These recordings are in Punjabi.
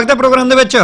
ਸਵਾਗਤ ਹੈ ਪ੍ਰੋਗਰਾਮ ਦੇ ਵਿੱਚ?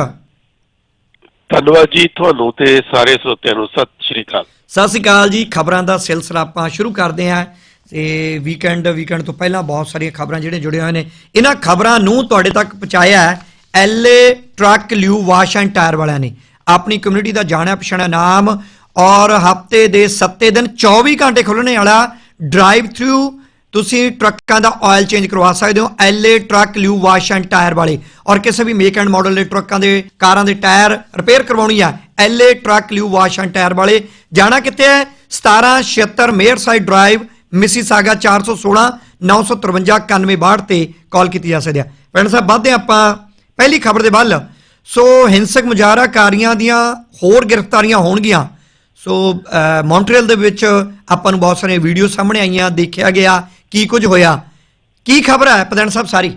ਧੰਨਵਾਦ ਜੀ ਤੁਹਾਨੂੰ ਤੇ ਸਾਰੇ ਸਰੋਤਿਆਂ ਨੂੰ। ਸਤਿ ਸ਼੍ਰੀ ਅਕਾਲ। ਸਤਿ ਸ਼੍ਰੀ ਅਕਾਲ ਜੀ। ਖਬਰਾਂ ਦਾ ਸਿਲਸਿਲਾ ਆਪਾਂ ਸ਼ੁਰੂ ਕਰਦੇ ਹਾਂ। ਤੇ ਵੀਕਐਂਡ ਵੀਕਐਂਡ ਤੋਂ ਪਹਿਲਾਂ ਬਹੁਤ ਸਾਰੀਆਂ ਖਬਰਾਂ ਜਿਹੜੇ ਜੁੜੇ ਹੋਏ ਨੇ। ਇਹਨਾਂ ਖਬਰਾਂ ਨੂੰ ਤੁਹਾਡੇ ਤੱਕ ਪਹੁੰਚਾਇਆ ਹੈ LA truck lube wash and tyre ਵਾਲਿਆਂ ਨੇ। ਆਪਣੀ ਕਮਿਊਨਿਟੀ ਦਾ ਜਾਣਿਆ ਪਛਾਣਿਆ ਨਾਮ ਔਰ ਹਫ਼ਤੇ ਦੇ 7 ਦਿਨ 24 ਘੰਟੇ ਖੁੱਲਣੇ ਵਾਲਾ ਡਰਾਈਵ ਥਰੂ ਤੁਸੀਂ ਟਰੱਕਾਂ ਦਾ ਆਇਲ ਚੇਂਜ ਕਰਵਾ ਸਕਦੇ ਹੋ। LA truck lube wash and tyre ਵਾਲੇ। ਔਰ ਕਿਸੇ ਵੀ ਮੇਕ ਐਂਡ ਮਾਡਲ ਦੇ ਟਰੱਕਾਂ ਦੇ ਕਾਰਾਂ ਦੇ ਟਾਇਰ ਰਿਪੇਅਰ ਕਰਵਾਉਣੀ ਆ। LA truck lube wash and tyre ਵਾਲੇ। ਜਾਣਾ ਕਿੱਥੇ ਹੈ? 1776 ਮੇਅਰ ਸਾਈਡ ਡਰਾਈਵ ਮਿਸੀਸਾਗਾ 416 953 9162 ਤੇ ਕਾਲ ਕੀਤੀ ਜਾ ਸਕਦੀ ਹੈ ਪਿੰਡ ਸਾਹਿਬ ਵੱਧਦੇ ਹਾਂ ਆਪਾਂ ਪਹਿਲੀ ਖਬਰ ਦੇ ਵੱਲ। ਸੋ ਹਿੰਸਕ ਮੁਜ਼ਾਹਰਾਕਾਰੀਆਂ ਦੀਆਂ ਹੋਰ ਗ੍ਰਿਫਤਾਰੀਆਂ ਹੋਣਗੀਆਂ। ਸੋ ਅਹ, ਮੌਂਟਰੀਅਲ ਦੇ ਵਿੱਚ ਆਪਾਂ ਨੂੰ ਬਹੁਤ ਸਾਰੀਆਂ ਵੀਡੀਓ ਸਾਹਮਣੇ ਆਈਆਂ ਦੇਖਿਆ ਗਿਆ। ਕੀ ਕੁਝ ਹੋਇਆ? ਕੀ ਖਬਰ ਹੈ ਪ੍ਰਧਾਨ ਸਾਹਿਬ ਸਾਰੀ?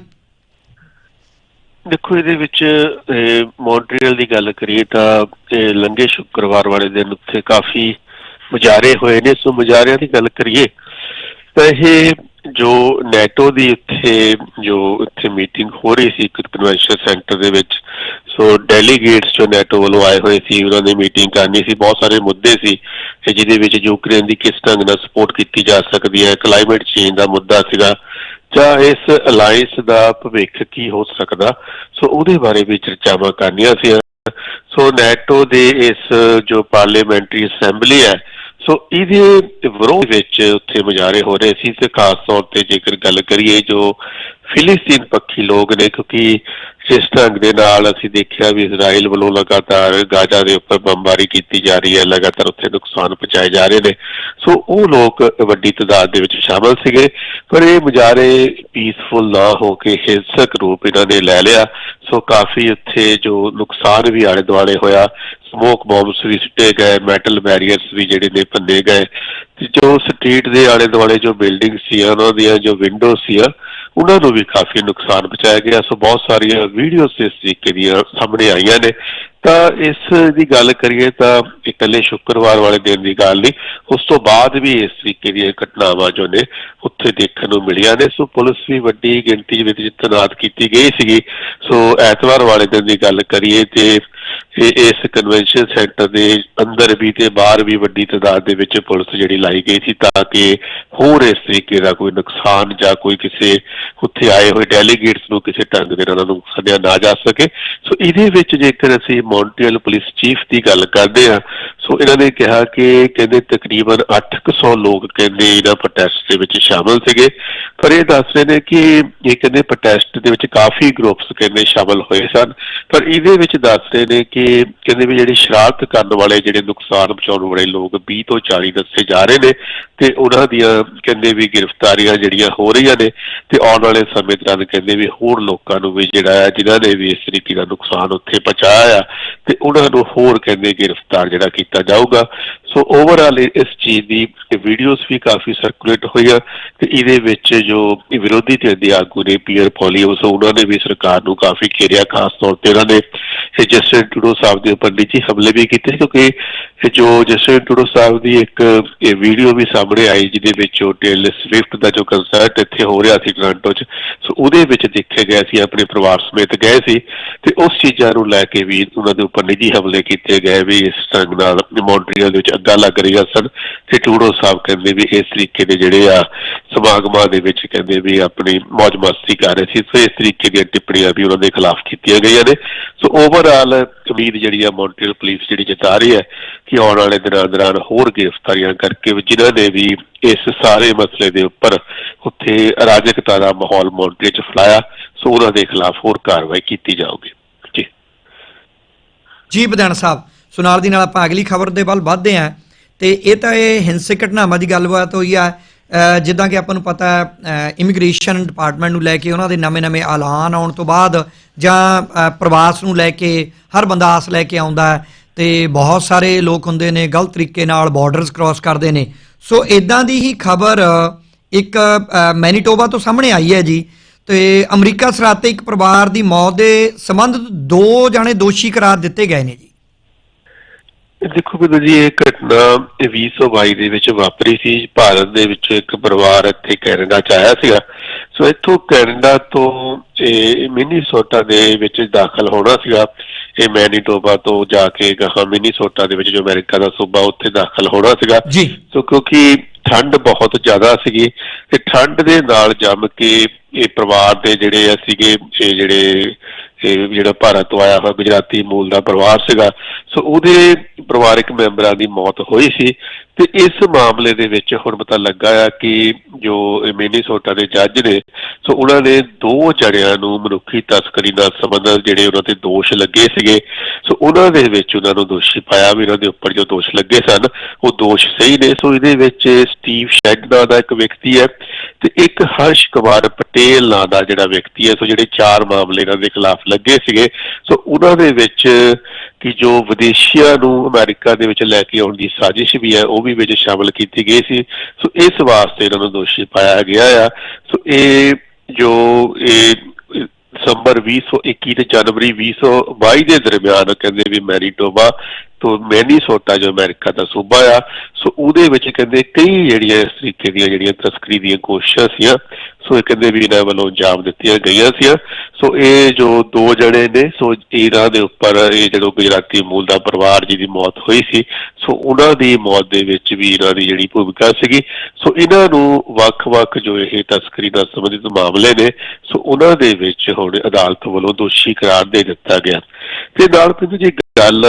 ਦੇਖੋ ਇਹਦੇ ਵਿੱਚ ਇਹ, ਮੌਂਟਰੀਅਲ ਦੀ ਗੱਲ ਕਰੀਏ ਤਾਂ ਇਹ ਲੰਘੇ ਸ਼ੁੱਕਰਵਾਰ ਵਾਲੇ ਦਿਨ ਉੱਥੇ ਕਾਫੀ ਮੁਜ਼ਾਰੇ ਹੋਏ ਨੇ। ਸੋ ਮੁਜ਼ਾਰਿਆਂ ਦੀ ਗੱਲ ਕਰੀਏ ਤਾਂ ਇਹ ਜੋ ਨੈਟੋ ਦੀ ਇੱਥੇ ਜੋ ਇੱਥੇ ਮੀਟਿੰਗ ਹੋ ਰਹੀ ਸੀ ਇੱਕ ਕਨਵੈਨਸ਼ਨ ਸੈਂਟਰ ਦੇ ਵਿੱਚ, ਸੋ ਡੈਲੀਗੇਟਸ ਜੋ ਨੈਟੋ ਵੱਲੋਂ ਆਏ ਹੋਏ ਸੀ, ਉਹਨਾਂ ਨੇ ਮੀਟਿੰਗ ਕਰਨੀ ਸੀ। ਬਹੁਤ ਸਾਰੇ ਮੁੱਦੇ ਸੀ ਕਿ ਜਿਹਦੇ ਵਿੱਚ ਯੂਕਰੇਨ ਦੀ ਕਿਸ ਢੰਗ ਨਾਲ ਸਪੋਰਟ ਕੀਤੀ ਜਾ ਸਕਦੀ ਹੈ ਕਲਾਈਮੇਟ ਚੇਂਜ ਦਾ ਮੁੱਦਾ ਸੀਗਾ, ਜਾਂ ਇਸ ਅਲਾਈਅੰਸ ਦਾ ਭਵਿੱਖ ਕੀ ਹੋ ਸਕਦਾ। ਸੋ ਉਹਦੇ ਬਾਰੇ ਵੀ ਚਰਚਾਵਾਂ ਕਰਨੀਆਂ ਸੀ। ਸੋ ਨੈਟੋ ਦੇ ਇਸ ਜੋ ਪਾਰਲੀਮੈਂਟਰੀ ਅਸੈਂਬਲੀ ਹੈ ਸੋ ਇਹਦੇ ਵਿਰੋਧ ਵਿੱਚ ਉੱਥੇ ਮੁਜ਼ਾਹਰੇ ਹੋ ਰਹੇ ਸੀ ਤੇ ਖਾਸ ਤੌਰ ਤੇ ਜੇਕਰ ਗੱਲ ਕਰੀਏ ਜੋ ਫਿਲਿਸਤੀਨ ਪੱਖੀ ਲੋਕ ਨੇ, ਕਿਉਂਕਿ ਜਿਸ ਢੰਗ ਦੇ ਨਾਲ ਅਸੀਂ ਦੇਖਿਆ ਵੀ ਇਜ਼ਰਾਈਲ ਵੱਲੋਂ ਲਗਾਤਾਰ ਗਾਜ਼ਾ ਦੇ ਉੱਪਰ ਬੰਬਾਰੀ ਕੀਤੀ ਜਾ ਰਹੀ ਹੈ, ਲਗਾਤਾਰ ਉੱਥੇ ਨੁਕਸਾਨ ਪਹੁੰਚਾਏ ਜਾ ਰਹੇ ਨੇ। ਸੋ ਉਹ ਲੋਕ ਵੱਡੀ ਤਾਦਾਦ ਦੇ ਵਿੱਚ ਸ਼ਾਮਲ ਸੀਗੇ, ਪਰ ਇਹ ਮੁਜ਼ਾਰੇ ਪੀਸਫੁਲ ਨਾ ਹੋ ਕੇ ਹਿੰਸਕ ਰੂਪ ਇਹਨਾਂ ਨੇ ਲੈ ਲਿਆ। ਸੋ ਕਾਫੀ ਉੱਥੇ ਜੋ ਨੁਕਸਾਨ ਵੀ ਆਲੇ ਦੁਆਲੇ ਹੋਇਆ ਸਮੋਕ ਬੰਬਸ ਵੀ ਸਿੱਟੇ ਗਏ ਮੈਟਲ ਬੈਰੀਅਰਸ ਵੀ ਜਿਹੜੇ ਨੇ ਭੰਨੇ ਗਏ ਤੇ ਜੋ ਸਟਰੀਟ ਦੇ ਆਲੇ ਦੁਆਲੇ ਜੋ ਬਿਲਡਿੰਗ ਸੀ, ਉਹਨਾਂ ਦੀਆਂ ਜੋ ਵਿੰਡੋ ਸੀ, ਉਹਨਾਂ ਨੂੰ ਵੀ ਕਾਫੀ ਨੁਕਸਾਨ ਪਹੁੰਚਾਇਆ ਗਿਆ। ਸੋ ਬਹੁਤ ਸਾਰੀਆਂ ਵੀਡੀਓਜ਼ ਇਸ ਤਰੀਕੇ ਦੀਆਂ ਸਾਹਮਣੇ ਆਈਆਂ ਨੇ। ਤਾਂ ਇਸ ਦੀ ਗੱਲ ਕਰੀਏ ਤਾਂ ਇਕੱਲੇ ਸ਼ੁੱਕਰਵਾਰ ਵਾਲੇ ਦਿਨ ਦੀ ਗੱਲ ਨਹੀਂ, ਉਸ ਤੋਂ ਬਾਅਦ ਵੀ ਇਸ ਤਰੀਕੇ ਦੀਆਂ ਘਟਨਾਵਾਂ ਜੋ ਨੇ ਉੱਥੇ ਦੇਖਣ ਨੂੰ ਮਿਲੀਆਂ ਨੇ। ਸੋ ਪੁਲਿਸ ਵੀ ਵੱਡੀ ਗਿਣਤੀ ਵਿੱਚ ਤੈਨਾਤ ਕੀਤੀ ਗਈ ਸੀਗੀ। ਸੋ ਐਤਵਾਰ ਵਾਲੇ ਦਿਨ ਦੀ ਗੱਲ ਕਰੀਏ ਤੇ ਇਹ ਇਸ ਕਨਵੈਨਸ਼ਨ ਸੈਂਟਰ ਦੇ ਅੰਦਰ ਵੀ ਤੇ ਬਾਹਰ ਵੀ ਵੱਡੀ ਤਾਦਾਦ ਦੇ ਵਿੱਚ ਪੁਲਿਸ ਜਿਹੜੀ ਲਾਈ ਗਈ ਸੀ ਤਾਂ ਕਿ ਹੋਰ ਇਸ ਤਰੀਕੇ ਦਾ ਕੋਈ ਨੁਕਸਾਨ ਜਾਂ ਕੋਈ ਕਿਸੇ ਉੱਥੇ ਆਏ ਹੋਏ ਡੈਲੀਗੇਟਸ ਨੂੰ ਕਿਸੇ ਢੰਗ ਦੇ ਨਾਲ ਉਹਨਾਂ ਨੂੰ ਸੱਦਿਆ ਨਾ ਜਾ ਸਕੇ। ਸੋ ਇਹਦੇ ਵਿੱਚ ਜੇਕਰ ਅਸੀਂ ਮੌਂਟਰੀਅਲ ਪੁਲਿਸ ਚੀਫ ਦੀ ਗੱਲ ਕਰਦੇ ਹਾਂ ਸੋ ਇਹਨਾਂ ਨੇ ਕਿਹਾ ਕਿ ਕਹਿੰਦੇ ਤਕਰੀਬਨ 800 ਲੋਕ ਕਹਿੰਦੇ ਇਹਨਾਂ ਪ੍ਰੋਟੈਸਟ ਦੇ ਵਿੱਚ ਸ਼ਾਮਲ ਸੀਗੇ। ਪਰ ਇਹ ਦੱਸ ਰਹੇ ਨੇ ਕਿ ਇਹ ਕਹਿੰਦੇ ਪ੍ਰੋਟੈਸਟ ਦੇ ਵਿੱਚ ਕਾਫੀ ਗਰੁੱਪਸ ਕਹਿੰਦੇ ਸ਼ਾਮਲ ਹੋਏ ਸਨ। ਪਰ ਇਹਦੇ ਵਿੱਚ ਦੱਸ ਰਹੇ ਨੇ ਕਿ ਕਹਿੰਦੇ ਵੀ ਜਿਹੜੇ ਸ਼ਰਾਰਤ ਕਰਨ ਵਾਲੇ ਜਿਹੜੇ ਨੁਕਸਾਨ ਪਹੁੰਚਾਉਣ ਵਾਲੇ ਲੋਕ 20 ਤੋਂ 40 ਦੱਸੇ ਜਾ ਰਹੇ ਨੇ ਤੇ ਉਹਨਾਂ ਦੀਆਂ ਕਹਿੰਦੇ ਵੀ ਗ੍ਰਿਫਤਾਰੀਆਂ ਜਿਹੜੀਆਂ ਹੋ ਰਹੀਆਂ ਨੇ ਤੇ ਆਉਣ ਵਾਲੇ ਸਮੇਂ ਦੌਰਾਨ ਕਹਿੰਦੇ ਵੀ ਹੋਰ ਲੋਕਾਂ ਨੂੰ ਵੀ ਜਿਹੜਾ ਹੈ, ਜਿਨ੍ਹਾਂ ਨੇ ਵੀ ਇਸ ਤਰੀਕੇ ਦਾ ਨੁਕਸਾਨ ਉੱਥੇ ਪਹੁੰਚਾਇਆ ਆ ਤੇ ਉਹਨਾਂ ਨੂੰ ਹੋਰ ਕਹਿੰਦੇ ਗ੍ਰਿਫਤਾਰ ਜਿਹੜਾ ਕੀਤਾ ਜਾਊਗਾ ਸੋ ਓਵਰਆਲ ਇਸ ਚੀਜ਼ ਦੀ ਵੀਡੀਓਜ਼ ਵੀ ਕਾਫੀ ਸਰਕੂਲੇਟ ਹੋਈਆਂ ਤੇ ਇਹਦੇ ਵਿੱਚ ਜੋ ਵਿਰੋਧੀ ਧਿਰ ਦੇ ਆਗੂ ਨੇ ਪੀਅਰ ਪੋਲੀਓ ਉਹਨਾਂ ਨੇ ਵੀ ਸਰਕਾਰ ਨੂੰ ਕਾਫੀ ਘੇਰਿਆ, ਖਾਸ ਤੌਰ ਤੇ ਉਹਨਾਂ ਨੇ ਇਹ ਜਸਟਿਨ ਸਾਹਿਬ ਦੇ ਉੱਪਰ ਨਿੱਜੀ ਹਮਲੇ ਵੀ ਕੀਤੇ ਕਿਉਂਕਿ ਜੋ ਜਸਟਿਨ ਟਰੂਡੋ ਸਾਹਿਬ ਦੀ ਇੱਕ ਇਹ ਵੀਡੀਓ ਵੀ ਸਾਹਮਣੇ ਆਈ ਜਿਹਦੇ ਵਿੱਚ ਉਹ ਟੇਲਰ ਸਵਿਫਟ ਦਾ ਜੋ ਕੰਸਰਟ ਇੱਥੇ ਹੋ ਰਿਹਾ ਸੀ ਟੋਰਾਂਟੋ 'ਚ, ਸੋ ਉਹਦੇ ਵਿੱਚ ਦੇਖੇ ਗਏ ਸੀ, ਆਪਣੇ ਪਰਿਵਾਰ ਸਮੇਤ ਗਏ ਸੀ ਤੇ ਉਸ ਚੀਜ਼ਾਂ ਨੂੰ ਲੈ ਕੇ ਵੀ ਉਹਨਾਂ ਦੇ ਉੱਪਰ ਨਿੱਜੀ ਹਮਲੇ ਕੀਤੇ ਗਏ ਵੀ ਇਸ ਢੰਗ ਨਾਲ ਮੌਂਟਰੀਅਲ ਦੇ ਵਿੱਚ ਅੱਗਾ ਲੱਗ ਰਹੀਆਂ ਸਨ ਤੇ ਟਰੂਡੋ ਸਾਹਿਬ ਕਹਿੰਦੇ ਵੀ ਇਸ ਤਰੀਕੇ ਦੇ ਜਿਹੜੇ ਆ ਸਮਾਗਮਾਂ ਦੇ ਵਿੱਚ ਕਹਿੰਦੇ ਵੀ ਆਪਣੀ ਮौज ਮਸਤੀ ਕਰ ਰਹੇ ਸੀ, ਸੋ ਇਸ ਤਰੀਕੇ ਦੀਆਂ ਟਿੱਪਣੀਆਂ ਵੀ ਉਹਨਾਂ ਦੇ ਖਿਲਾਫ ਕੀਤੀਆਂ ਗਈਆਂ ਨੇ। ਸੋ ਓਵਰਆਲ ਉਮੀਦ ਜਿਹੜੀ ਆ ਮੌਂਟਰੀਅਲ ਪੁਲਿਸ ਜਿਹੜੀ ਜਤਾ ਰਹੀ ਹੈ ਕਿ ਆਉਣ ਵਾਲੇ ਦਿਨਾਂ ਦੌਰਾਨ ਹੋਰ ਗ੍ਰਿਫਤਾਰੀਆਂ ਕਰਕੇ ਜਿਨ੍ਹਾਂ ਨੇ ਵੀ ਇਸ ਸਾਰੇ ਮਸਲੇ ਦੇ ਉੱਪਰ ਉੱਥੇ ਅਰਾਜਕਤਾ ਦਾ ਮਾਹੌਲ ਮੌਂਟਰੀਅਲ ਚ ਫੈਲਾਇਆ, ਸੋ ਉਹਨਾਂ ਦੇ ਖਿਲਾਫ ਹੋਰ ਕਾਰਵਾਈ ਕੀਤੀ ਜਾਊਗੀ। ਜੀ। ਜੀ ਪ੍ਰਧਾਨ ਸਾਹਿਬ। ਸੋ ਨਾਲ ਦੀ ਨਾਲ ਆਪਾਂ ਅਗਲੀ ਖਬਰ ਦੇ ਵੱਲ ਵਧਦੇ ਹਾਂ। ਤੇ ਇਹ ਤਾਂ ਇਹ ਹਿੰਸਕ ਘਟਨਾਵਾਂ ਦੀ ਗੱਲਬਾਤ ਹੋਈ ਆ। ਅ, ਜਿੱਦਾਂ ਕਿ ਆਪਾਂ ਨੂੰ ਪਤਾ ਹੈ ਇਮੀਗ੍ਰੇਸ਼ਨ ਡਿਪਾਰਟਮੈਂਟ ਨੂੰ ਲੈ ਕੇ ਉਹਨਾਂ ਦੇ ਨਵੇਂ-ਨਵੇਂ ਐਲਾਨ ਆਉਣ ਤੋਂ ਬਾਅਦ ਜਾਂ ਪ੍ਰਵਾਸ ਨੂੰ ਲੈ ਕੇ ਹਰ ਬੰਦਾ ਆਸ ਲੈ ਕੇ ਆਉਂਦਾ ਹੈ। ਤੇ ਬਹੁਤ ਸਾਰੇ ਲੋਕ ਹੁੰਦੇ ਨੇ ਗਲਤ ਤਰੀਕੇ ਨਾਲ ਬਾਰਡਰਸ ਕ੍ਰਾਸ ਕਰਦੇ ਨੇ। ਸੋ ਇਦਾਂ ਦੀ ਹੀ ਖਬਰ ਇੱਕ ਮੈਨੀਟੋਬਾ ਤੋਂ ਸਾਹਮਣੇ ਆਈ ਹੈ ਜੀ। ਤੇ ਅਮਰੀਕਾ ਸਰਹੱਦ ਤੇ ਇੱਕ ਪਰਿਵਾਰ ਦੀ ਮੌਤ ਦੇ ਸੰਬੰਧ ਦੋ ਜਾਣੇ ਦੋਸ਼ੀ ਕਰਾਰ ਦਿੱਤੇ ਗਏ ਨੇ ਜੀ। ਦੇਖੋ ਬਿੰਦਰ ਜੀ ਇਹ ਘਟਨਾ 2022 ਦੇ ਵਿੱਚ ਵਾਪਰੀ ਸੀ। ਭਾਰਤ ਦੇ ਵਿੱਚ ਇੱਕ ਪਰਿਵਾਰ ਇੱਥੇ ਕੈਨੇਡਾ ਚ ਆਇਆ ਸੀਗਾ। ਸੋ ਇੱਥੋਂ ਕੈਨੇਡਾ ਤੋਂ ਇਹ ਮਿਨੀਸੋਟਾ ਦੇ ਵਿੱਚ ਦਾਖਲ ਹੋਣਾ ਸੀਗਾ। ਇਹ ਮੈਨੀਟੋਬਾ ਤੋਂ ਜਾ ਕੇ ਗਾਹਾਂ ਮਿਨੀਸੋਟਾ ਦੇ ਵਿੱਚ ਜੋ ਅਮਰੀਕਾ ਦਾ ਸੂਬਾ ਉੱਥੇ ਦਾਖਲ ਹੋਣਾ ਸੀਗਾ। ਸੋ ਕਿਉਂਕਿ ਠੰਡ ਬਹੁਤ ਜ਼ਿਆਦਾ ਸੀਗੀ ਤੇ ਠੰਡ ਦੇ ਨਾਲ ਜੰਮ ਕੇ ਇਹ ਪਰਿਵਾਰ ਦੇ ਜਿਹੜੇ ਆ ਸੀਗੇ ਇਹ ਜਿਹੜੇ ਇਹ ਜਿਹੜਾ ਭਾਰਤ ਤੋਂ ਆਇਆ ਹੋਇਆ ਗੁਜਰਾਤੀ ਮੂਲ ਦਾ ਪਰਿਵਾਰ ਸੀਗਾ, ਸੋ ਉਹਦੇ ਪਰਿਵਾਰਕ ਮੈਂਬਰਾਂ ਦੀ ਮੌਤ ਹੋਈ ਸੀ। ਤੇ ਇਸ ਮਾਮਲੇ ਦੇ ਵਿੱਚ ਹੁਣ ਪਤਾ ਲੱਗਾ ਆ ਕਿ ਜੋ ਮਿਨੀਸੋਟਾ ਦੇ ਜੱਜ ਨੇ, ਸੋ ਉਹਨਾਂ ਨੇ ਦੋ ਜਣਿਆਂ ਨੂੰ ਮਨੁੱਖੀ ਤਸਕਰੀ ਨਾਲ ਸੰਬੰਧਿਤ ਜਿਹੜੇ ਉਹਨਾਂ ਤੇ ਦੋਸ਼ ਲੱਗੇ ਸੀਗੇ, ਸੋ ਉਹਨਾਂ ਦੇ ਵਿੱਚ ਉਹਨਾਂ ਨੂੰ ਦੋਸ਼ੀ ਪਾਇਆ ਵੀ ਉਹਨਾਂ ਦੇ ਉੱਪਰ ਜੋ ਦੋਸ਼ ਲੱਗੇ ਸਨ, ਉਹ ਦੋਸ਼ ਸਹੀ ਨੇ। ਸੋ ਇਹਦੇ ਵਿੱਚ ਸਟੀਵ ਸ਼ੈਡ ਨਾਂ ਦਾ ਇੱਕ ਵਿਅਕਤੀ ਹੈ ਤੇ ਇੱਕ ਹਰਸ਼ ਕੁਮਾਰ ਪਟੇਲ ਨਾਂ ਦਾ ਜਿਹੜਾ ਵਿਅਕਤੀ ਹੈ, ਸੋ ਜਿਹੜੇ ਚਾਰ ਮਾਮਲੇ ਇਹਨਾਂ ਦੇ ਖਿਲਾਫ ਲੱਗੇ ਸੀਗੇ। ਸੋ ਉਹਨਾਂ ਦੇ ਵਿੱਚ ਕਿ ਜੋ ਵਿਦੇਸ਼ੀਆਂ ਨੂੰ ਅਮਰੀਕਾ ਦੇ ਵਿੱਚ ਲੈ ਕੇ ਆਉਣ ਦੀ ਸਾਜ਼ਿਸ਼ ਵੀ ਹੈ, ਉਹ ਵੀ ਵਿੱਚ ਸ਼ਾਮਲ ਕੀਤੀ ਗਈ ਸੀ। ਸੋ ਇਸ ਵਾਸਤੇ ਇਹਨਾਂ ਨੂੰ ਦੋਸ਼ੀ ਪਾਇਆ ਗਿਆ ਆ। ਸੋ ਇਹ ਜੋ ਇਹ ਦਸੰਬਰ 2021 ਤੇ ਜਨਵਰੀ 2022 ਦੇ ਦਰਮਿਆਨ ਕਹਿੰਦੇ ਵੀ ਮੈਰੀਟੋਬਾ ਤੋਂ ਮੈਨੀਸੋਟਾ ਜੋ ਅਮਰੀਕਾ ਦਾ ਸੂਬਾ ਆ, ਸੋ ਉਹਦੇ ਵਿੱਚ ਕਹਿੰਦੇ ਕਈ ਜਿਹੜੀਆਂ ਇਸ ਤਰੀਕੇ ਦੀਆਂ ਜਿਹੜੀਆਂ ਤਸਕਰੀ ਦੀਆਂ ਕੋਸ਼ਿਸ਼ਾਂ ਸੀਆਂ, ਸੋ ਇਹ ਕਹਿੰਦੇ ਵੀ ਇਹਨਾਂ ਵੱਲੋਂ ਜਾਮ ਦਿੱਤੀਆਂ ਗਈਆਂ ਸੀਆਂ। ਸੋ ਇਹ ਜੋ ਦੋ ਜਣੇ ਨੇ, ਸੋ ਇਹਨਾਂ ਦੇ ਉੱਪਰ ਇਹ ਜਦੋਂ ਗੁਜਰਾਤੀ ਮੂਲ ਦਾ ਪਰਿਵਾਰ ਜਿਹਦੀ ਮੌਤ ਹੋਈ ਸੀ, ਸੋ ਉਹਨਾਂ ਦੀ ਮੌਤ ਦੇ ਵਿੱਚ ਵੀ ਇਹਨਾਂ ਦੀ ਜਿਹੜੀ ਭੂਮਿਕਾ ਸੀਗੀ। ਸੋ ਇਹਨਾਂ ਨੂੰ ਵੱਖ-ਵੱਖ ਜੋ ਇਹ ਤਸਕਰੀ ਨਾਲ ਸੰਬੰਧਿਤ ਮਾਮਲੇ ਨੇ, ਸੋ ਉਹਨਾਂ ਦੇ ਵਿੱਚ ਹੁਣ ਅਦਾਲਤ ਵੱਲੋਂ ਦੋਸ਼ੀ ਕਰਾਰ ਦੇ ਦਿੱਤਾ ਗਿਆ। ਤੇ ਨਾਲ ਪਿੰਡ ਜੀ ਗੱਲ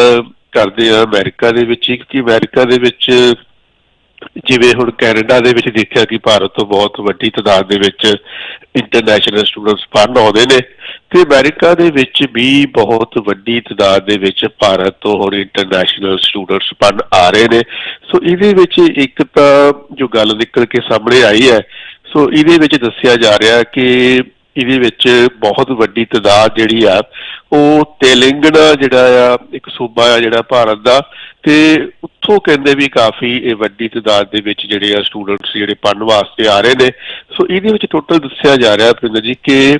ਕਰਦੇ ਆ, ਅਮਰੀਕਾ ਦੇ ਵਿੱਚ ਇੱਕ ਕਿ ਅਮਰੀਕਾ ਦੇ ਵਿੱਚ ਜਿਵੇਂ ਹੁਣ ਕੈਨੇਡਾ ਦੇ ਵਿੱਚ ਦੇਖਿਆ ਕਿ ਭਾਰਤ ਤੋਂ ਬਹੁਤ ਵੱਡੀ ਤਾਦਾਦ ਦੇ ਵਿੱਚ ਇੰਟਰਨੈਸ਼ਨਲ ਸਟੂਡੈਂਟਸ ਪੜ੍ਹਨ ਆਉਂਦੇ ਨੇ ਤੇ ਅਮਰੀਕਾ ਦੇ ਵਿੱਚ ਵੀ ਬਹੁਤ ਵੱਡੀ ਤਾਦਾਦ ਦੇ ਵਿੱਚ ਭਾਰਤ ਤੋਂ ਹੁਣ ਇੰਟਰਨੈਸ਼ਨਲ ਸਟੂਡੈਂਟਸ ਪੜ੍ਹਨ ਆ ਰਹੇ ਨੇ। ਸੋ ਇਹਦੇ ਵਿੱਚ ਇੱਕ ਤਾਂ ਜੋ ਗੱਲ ਨਿਕਲ ਕੇ ਸਾਹਮਣੇ ਆਈ ਹੈ, ਸੋ ਇਹਦੇ ਵਿੱਚ ਦੱਸਿਆ ਜਾ ਰਿਹਾ ਕਿ ਇਹਦੇ ਵਿੱਚ ਬਹੁਤ ਵੱਡੀ ਤਾਦਾਦ ਜਿਹੜੀ ਆ, ਉਹ ਤੇਲੰਗਾਨਾ ਜਿਹੜਾ ਆ, ਇੱਕ ਸੂਬਾ ਆ ਜਿਹੜਾ ਭਾਰਤ ਦਾ ਤੇ ਉੱਥੋਂ ਕਹਿੰਦੇ ਵੀ ਕਾਫੀ ਇਹ ਵੱਡੀ ਤਾਦਾਦ ਦੇ ਵਿੱਚ ਜਿਹੜੇ ਆ ਸਟੂਡੈਂਟਸ ਜਿਹੜੇ ਪੜ੍ਹਨ ਵਾਸਤੇ ਆ ਰਹੇ ਨੇ। ਸੋ ਇਹਦੇ ਵਿੱਚ ਟੋਟਲ ਦੱਸਿਆ ਜਾ ਰਿਹਾ ਪਿੰਦਰ ਜੀ ਕਿ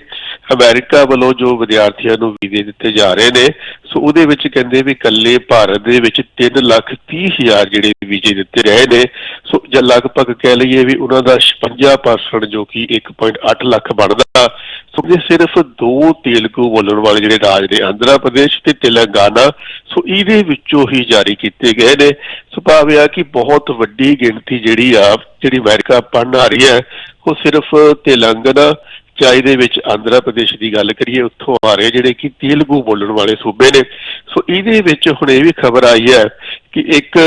ਅਮਰੀਕਾ ਵੱਲੋਂ ਜੋ ਵਿਦਿਆਰਥੀਆਂ ਨੂੰ ਵੀਜ਼ੇ ਦਿੱਤੇ ਜਾ ਰਹੇ ਨੇ ਸੋ ਉਹਦੇ ਵਿੱਚ ਕਹਿੰਦੇ ਵੀ ਇਕੱਲੇ ਭਾਰਤ ਦੇ ਵਿੱਚ 3 ਲੱਖ 30 ਹਜ਼ਾਰ ਜਿਹੜੇ ਵੀਜ਼ੇ ਦਿੱਤੇ ਰਹੇ ਨੇ। ਸੋ ਜਾਂ ਲਗਭਗ ਕਹਿ ਲਈਏ ਵੀ ਉਹਨਾਂ ਦਾ 56% ਜੋ ਕਿ 1.8 ਲੱਖ ਬਣਦਾ। ਸੋ ਇਹ ਸਿਰਫ ਦੋ ਤੇਲਗੂ ਬੋਲਣ ਵਾਲੇ ਜਿਹੜੇ ਰਾਜ ਨੇ, ਆਂਧਰਾ ਪ੍ਰਦੇਸ਼ ਤੇ ਤੇਲੰਗਾਨਾ। ਸੋ ਇਹਦੇ ਵਿੱਚੋਂ ਹੀ ਜਾਰੀ ਕੀਤੇ ਗਏ ਨੇ। ਸੋ ਭਾਵ ਇਹ ਆ ਕਿ ਬਹੁਤ ਵੱਡੀ ਗਿਣਤੀ ਜਿਹੜੀ ਆ, ਜਿਹੜੀ ਅਮਰੀਕਾ ਪੜਨ ਆ ਰਹੀ ਹੈ ਉਹ ਸਿਰਫ ਤੇਲੰਗਾਨਾ ਚਾਹੀ ਦੇ ਵਿੱਚ ਆਂਧਰਾ ਪ੍ਰਦੇਸ਼ ਦੀ ਗੱਲ ਕਰੀਏ ਉੱਥੋਂ ਆ ਰਹੇ ਜਿਹੜੇ ਕਿ ਤੇਲਗੂ ਬੋਲਣ ਵਾਲੇ ਸੂਬੇ ਨੇ। ਸੋ ਇਹਦੇ ਵਿੱਚ ਹੁਣ ਇਹ ਵੀ ਖਬਰ ਆਈ ਹੈ ਕਿ ਇੱਕ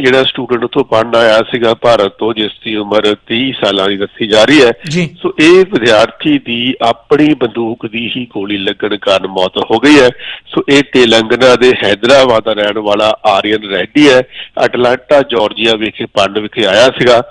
ਜਿਹੜਾ ਸਟੂਡੈਂਟ ਉੱਥੋਂ ਪੜਨ ਆਇਆ ਸੀਗਾ ਭਾਰਤ ਤੋਂ ਜਿਸ ਦੀ ਉਮਰ 30 ਸਾਲਾਂ ਦੀ ਦੱਸੀ ਜਾ ਰਹੀ ਹੈ। ਸੋ ਇਹ ਵਿਦਿਆਰਥੀ ਦੀ ਆਪਣੀ ਬੰਦੂਕ ਦੀ ਹੀ ਗੋਲੀ ਲੱਗਣ ਕਾਰਨ ਮੌਤ ਹੋ ਗਈ ਹੈ। ਸੋ ਇਹ ਤੇਲੰਗਾਨਾ ਦੇ ਹੈਦਰਾਬਾਦ ਦਾ ਰਹਿਣ ਵਾਲਾ ਆਰੀਅਨ ਰੈਡੀ ਹੈ। ਅਟਲਾਂਟਾ ਜਾਰਜੀਆ ਵਿਖੇ ਪੜ੍ਹਨ ਵਿਖੇ ਆਇਆ ਸੀਗਾ।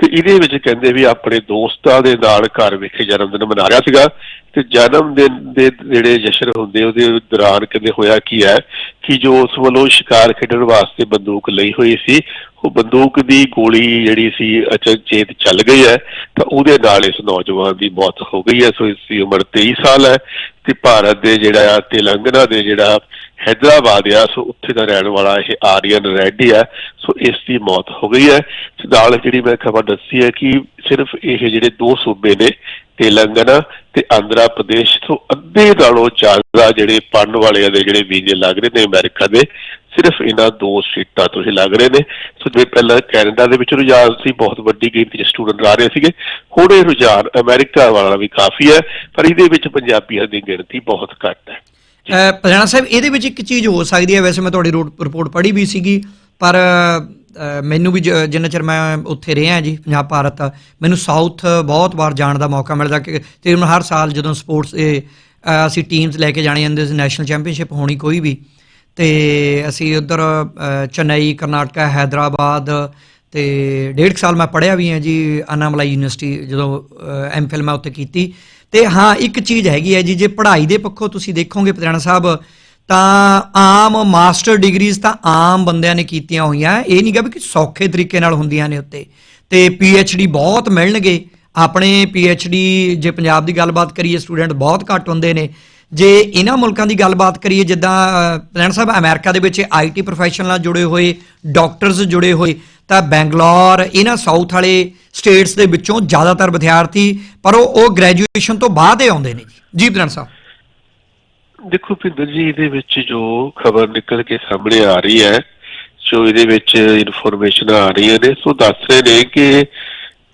ਤੇ ਇਹਦੇ ਵਿੱਚ ਕਹਿੰਦੇ ਵੀ ਆਪਣੇ ਦੋਸਤਾਂ ਦੇ ਨਾਲ ਘਰ ਵਿਖੇ ਜਨਮ ਦਿਨ ਮਨਾ ਰਿਹਾ ਸੀਗਾ ਤੇ ਜਨਮ ਦਿਨ ਦੇ ਜਿਹੜੇ ਜਸ਼ਨ ਹੁੰਦੇ ਉਹਦੇ ਦੌਰਾਨ ਕਹਿੰਦੇ ਹੋਇਆ ਕੀ ਹੈ ਕਿ ਜੋ ਉਸ ਵੱਲੋਂ ਸ਼ਿਕਾਰ ਖੇਡਣ ਵਾਸਤੇ ਬੰਦੂਕ ਲਈ ਹੋਈ ਸੀ, ਉਹ ਬੰਦੂਕ ਦੀ ਗੋਲੀ ਜਿਹੜੀ ਸੀ ਅਚਨਚੇਤ ਚੱਲ ਗਈ ਹੈ ਤਾਂ ਉਹਦੇ ਨਾਲ ਇਸ ਨੌਜਵਾਨ ਦੀ ਮੌਤ ਹੋ ਗਈ ਹੈ, ਸੋ ਇਸ ਦੀ ਉਮਰ 23 ਸਾਲ ਹੈ ਤੇ ਭਾਰਤ ਦੇ ਜਿਹੜਾ ਆ, ਤੇਲੰਗਾਨਾ ਦੇ ਜਿਹੜਾ ਹੈਦਰਾਬਾਦ ਆ, ਸੋ ਉੱਥੇ ਦਾ ਰਹਿਣ ਵਾਲਾ ਇਹ ਆਰੀਅਨ ਰੈਡੀ ਆ, ਸੋ ਇਸ ਦੀ ਮੌਤ ਹੋ ਗਈ ਹੈ। ਨਾਲ ਜਿਹੜੀ ਮੈਂ ਖਬਰ ਦੱਸੀ ਹੈ ਕਿ ਸਿਰਫ ਇਹ ਜਿਹੜੇ ਦੋ ਸੂਬੇ ਨੇ, ਤੇਲੰਗਾਨਾ ਤੇ ਆਂਧਰਾ ਪ੍ਰਦੇਸ਼ ਤੋਂ ਅੱਧੇ ਨਾਲੋਂ ਜ਼ਿਆਦਾ ਜਿਹੜੇ ਪੜਨ ਵਾਲਿਆਂ ਦੇ ਜਿਹੜੇ ਵੀਜ਼ੇ ਲੱਗ ਰਹੇ ਨੇ ਅਮਰੀਕਾ ਦੇ ਸਿਰਫ ਇਹਨਾਂ ਦੋ ਸੀਟਾਂ ਤੋਂ ਹੀ ਲੱਗ ਰਹੇ ਨੇ। ਸੋ ਜੇ ਪਹਿਲਾਂ ਕੈਨੇਡਾ ਦੇ ਵਿੱਚ ਰੁਝਾਨ ਸੀ ਬਹੁਤ ਵੱਡੀ ਗਿਣਤੀ 'ਚ ਸਟੂਡੈਂਟ ਆ ਰਹੇ ਸੀਗੇ। ਹੁਣ ਇਹ ਰੁਝਾਨ ਅਮਰੀਕਾ ਵਾਲਾ ਵੀ ਕਾਫੀ ਹੈ ਪਰ ਇਹਦੇ ਵਿੱਚ ਪੰਜਾਬੀਆਂ ਦੀ ਗਿਣਤੀ ਬਹੁਤ ਘੱਟ ਹੈ। ਅ, ਸਾਹਿਬ ਇਹਦੇ ਵਿੱਚ ਇੱਕ ਚੀਜ਼ ਹੋ ਸਕਦੀ ਹੈ। ਵੈਸੇ ਮੈਂ ਤੁਹਾਡੀ ਰਿਪੋਰਟ ਪੜ੍ਹੀ ਵੀ ਸੀਗੀ ਪਰ ਮੈਨੂੰ ਵੀ ਜਿੰਨਾ ਚਿਰ ਮੈਂ ਉੱਥੇ ਰਿਹਾ ਜੀ ਪੰਜਾਬ ਭਾਰਤ ਮੈਨੂੰ ਸਾਊਥ ਬਹੁਤ ਵਾਰ ਜਾਣ ਦਾ ਮੌਕਾ ਮਿਲਦਾ ਕਿ ਤਕਰੀਬਨ ਹਰ ਸਾਲ ਜਦੋਂ ਸਪੋਰਟਸ ਇਹ ਅਸੀਂ ਟੀਮਸ ਲੈ ਕੇ ਜਾਣੇ ਜਾਂਦੇ ਸੀ ਨੈਸ਼ਨਲ ਚੈਂਪੀਅਨਸ਼ਿਪ ਹੋਣੀ ਕੋਈ ਵੀ ਤੇ ਅਸੀਂ ਉਧਰ ਚੇਨਈ, ਕਰਨਾਟਕਾ, ਹੈਦਰਾਬਾਦ ਤੇ ਡੇਢ ਕੁ ਸਾਲ ਮੈਂ ਪੜ੍ਹਿਆ ਵੀ ਹਾਂ ਜੀ ਅਨਾਮਲਾਈ ਯੂਨੀਵਰਸਿਟੀ ਜਦੋਂ ਐਮਫਿਲ ਮੈਂ ਉੱਥੇ ਕੀਤੀ। ਤੇ ਹਾਂ, ਇੱਕ ਚੀਜ਼ ਹੈਗੀ ਹੈ ਜੀ, ਜੇ ਪੜ੍ਹਾਈ ਦੇ ਪੱਖੋਂ ਤੁਸੀਂ ਦੇਖੋਗੇ ਪਤਿਆਣਾ ਸਾਹਿਬ, ਤਾਂ ਆਮ ਮਾਸਟਰ ਡਿਗਰੀਜ਼ ਤਾਂ ਆਮ ਬੰਦਿਆਂ ਨੇ ਕੀਤੀਆਂ ਹੋਈਆਂ। ਇਹ ਨਹੀਂਗਾ ਵੀ ਕਿ ਸੌਖੇ ਤਰੀਕੇ ਨਾਲ ਹੁੰਦੀਆਂ ਨੇ ਉੱਤੇ। ਤੇ ਪੀ ਡੀ ਬਹੁਤ ਮਿਲਣਗੇ। ਆਪਣੇ ਪੀ ਡੀ ਜੇ ਪੰਜਾਬ ਦੀ ਗੱਲਬਾਤ ਕਰੀਏ, ਸਟੂਡੈਂਟ ਬਹੁਤ ਘੱਟ ਹੁੰਦੇ ਨੇ। ਜੇ ਇਹਨਾਂ ਮੁਲਕਾਂ ਦੀ ਗੱਲਬਾਤ ਕਰੀਏ, ਜਿੱਦਾਂ ਰਣ ਸਾਹਿਬ, ਅਮਰੀਕਾ ਦੇ ਵਿੱਚ ਆਈਟੀ ਪ੍ਰੋਫੈਸ਼ਨਲ ਨਾਲ ਜੁੜੇ ਹੋਏ ਡਾਕਟਰਸ ਜੁੜੇ ਹੋਏ, ਤਾਂ ਬੈਂਗਲੌਰ, ਇਹਨਾਂ ਸਾਊਥ ਵਾਲੇ ਸਟੇਟਸ ਦੇ ਵਿੱਚੋਂ ਜ਼ਿਆਦਾਤਰ ਵਿਦਿਆਰਥੀ, ਪਰ ਉਹ ਉਹ ਗ੍ਰੈਜੂਏਸ਼ਨ ਤੋਂ ਬਾਅਦ ਹੀ ਆਉਂਦੇ ਨੇ ਜੀ। ਜੀ ਰਣ ਸਾਹਿਬ। ਦੇਖੋ ਭਿੰਦਰ ਜੀ, ਇਹਦੇ ਵਿੱਚ ਜੋ ਖਬਰ ਨਿਕਲ ਕੇ ਸਾਹਮਣੇ ਆ ਰਹੀ ਹੈ, ਜੋ ਇਹਦੇ ਵਿੱਚ ਇਨਫੋਰਮੇਸ਼ਨ ਆ ਰਹੀਆਂ ਨੇ, ਸੋ ਦੱਸ ਰਹੇ ਨੇ ਕਿ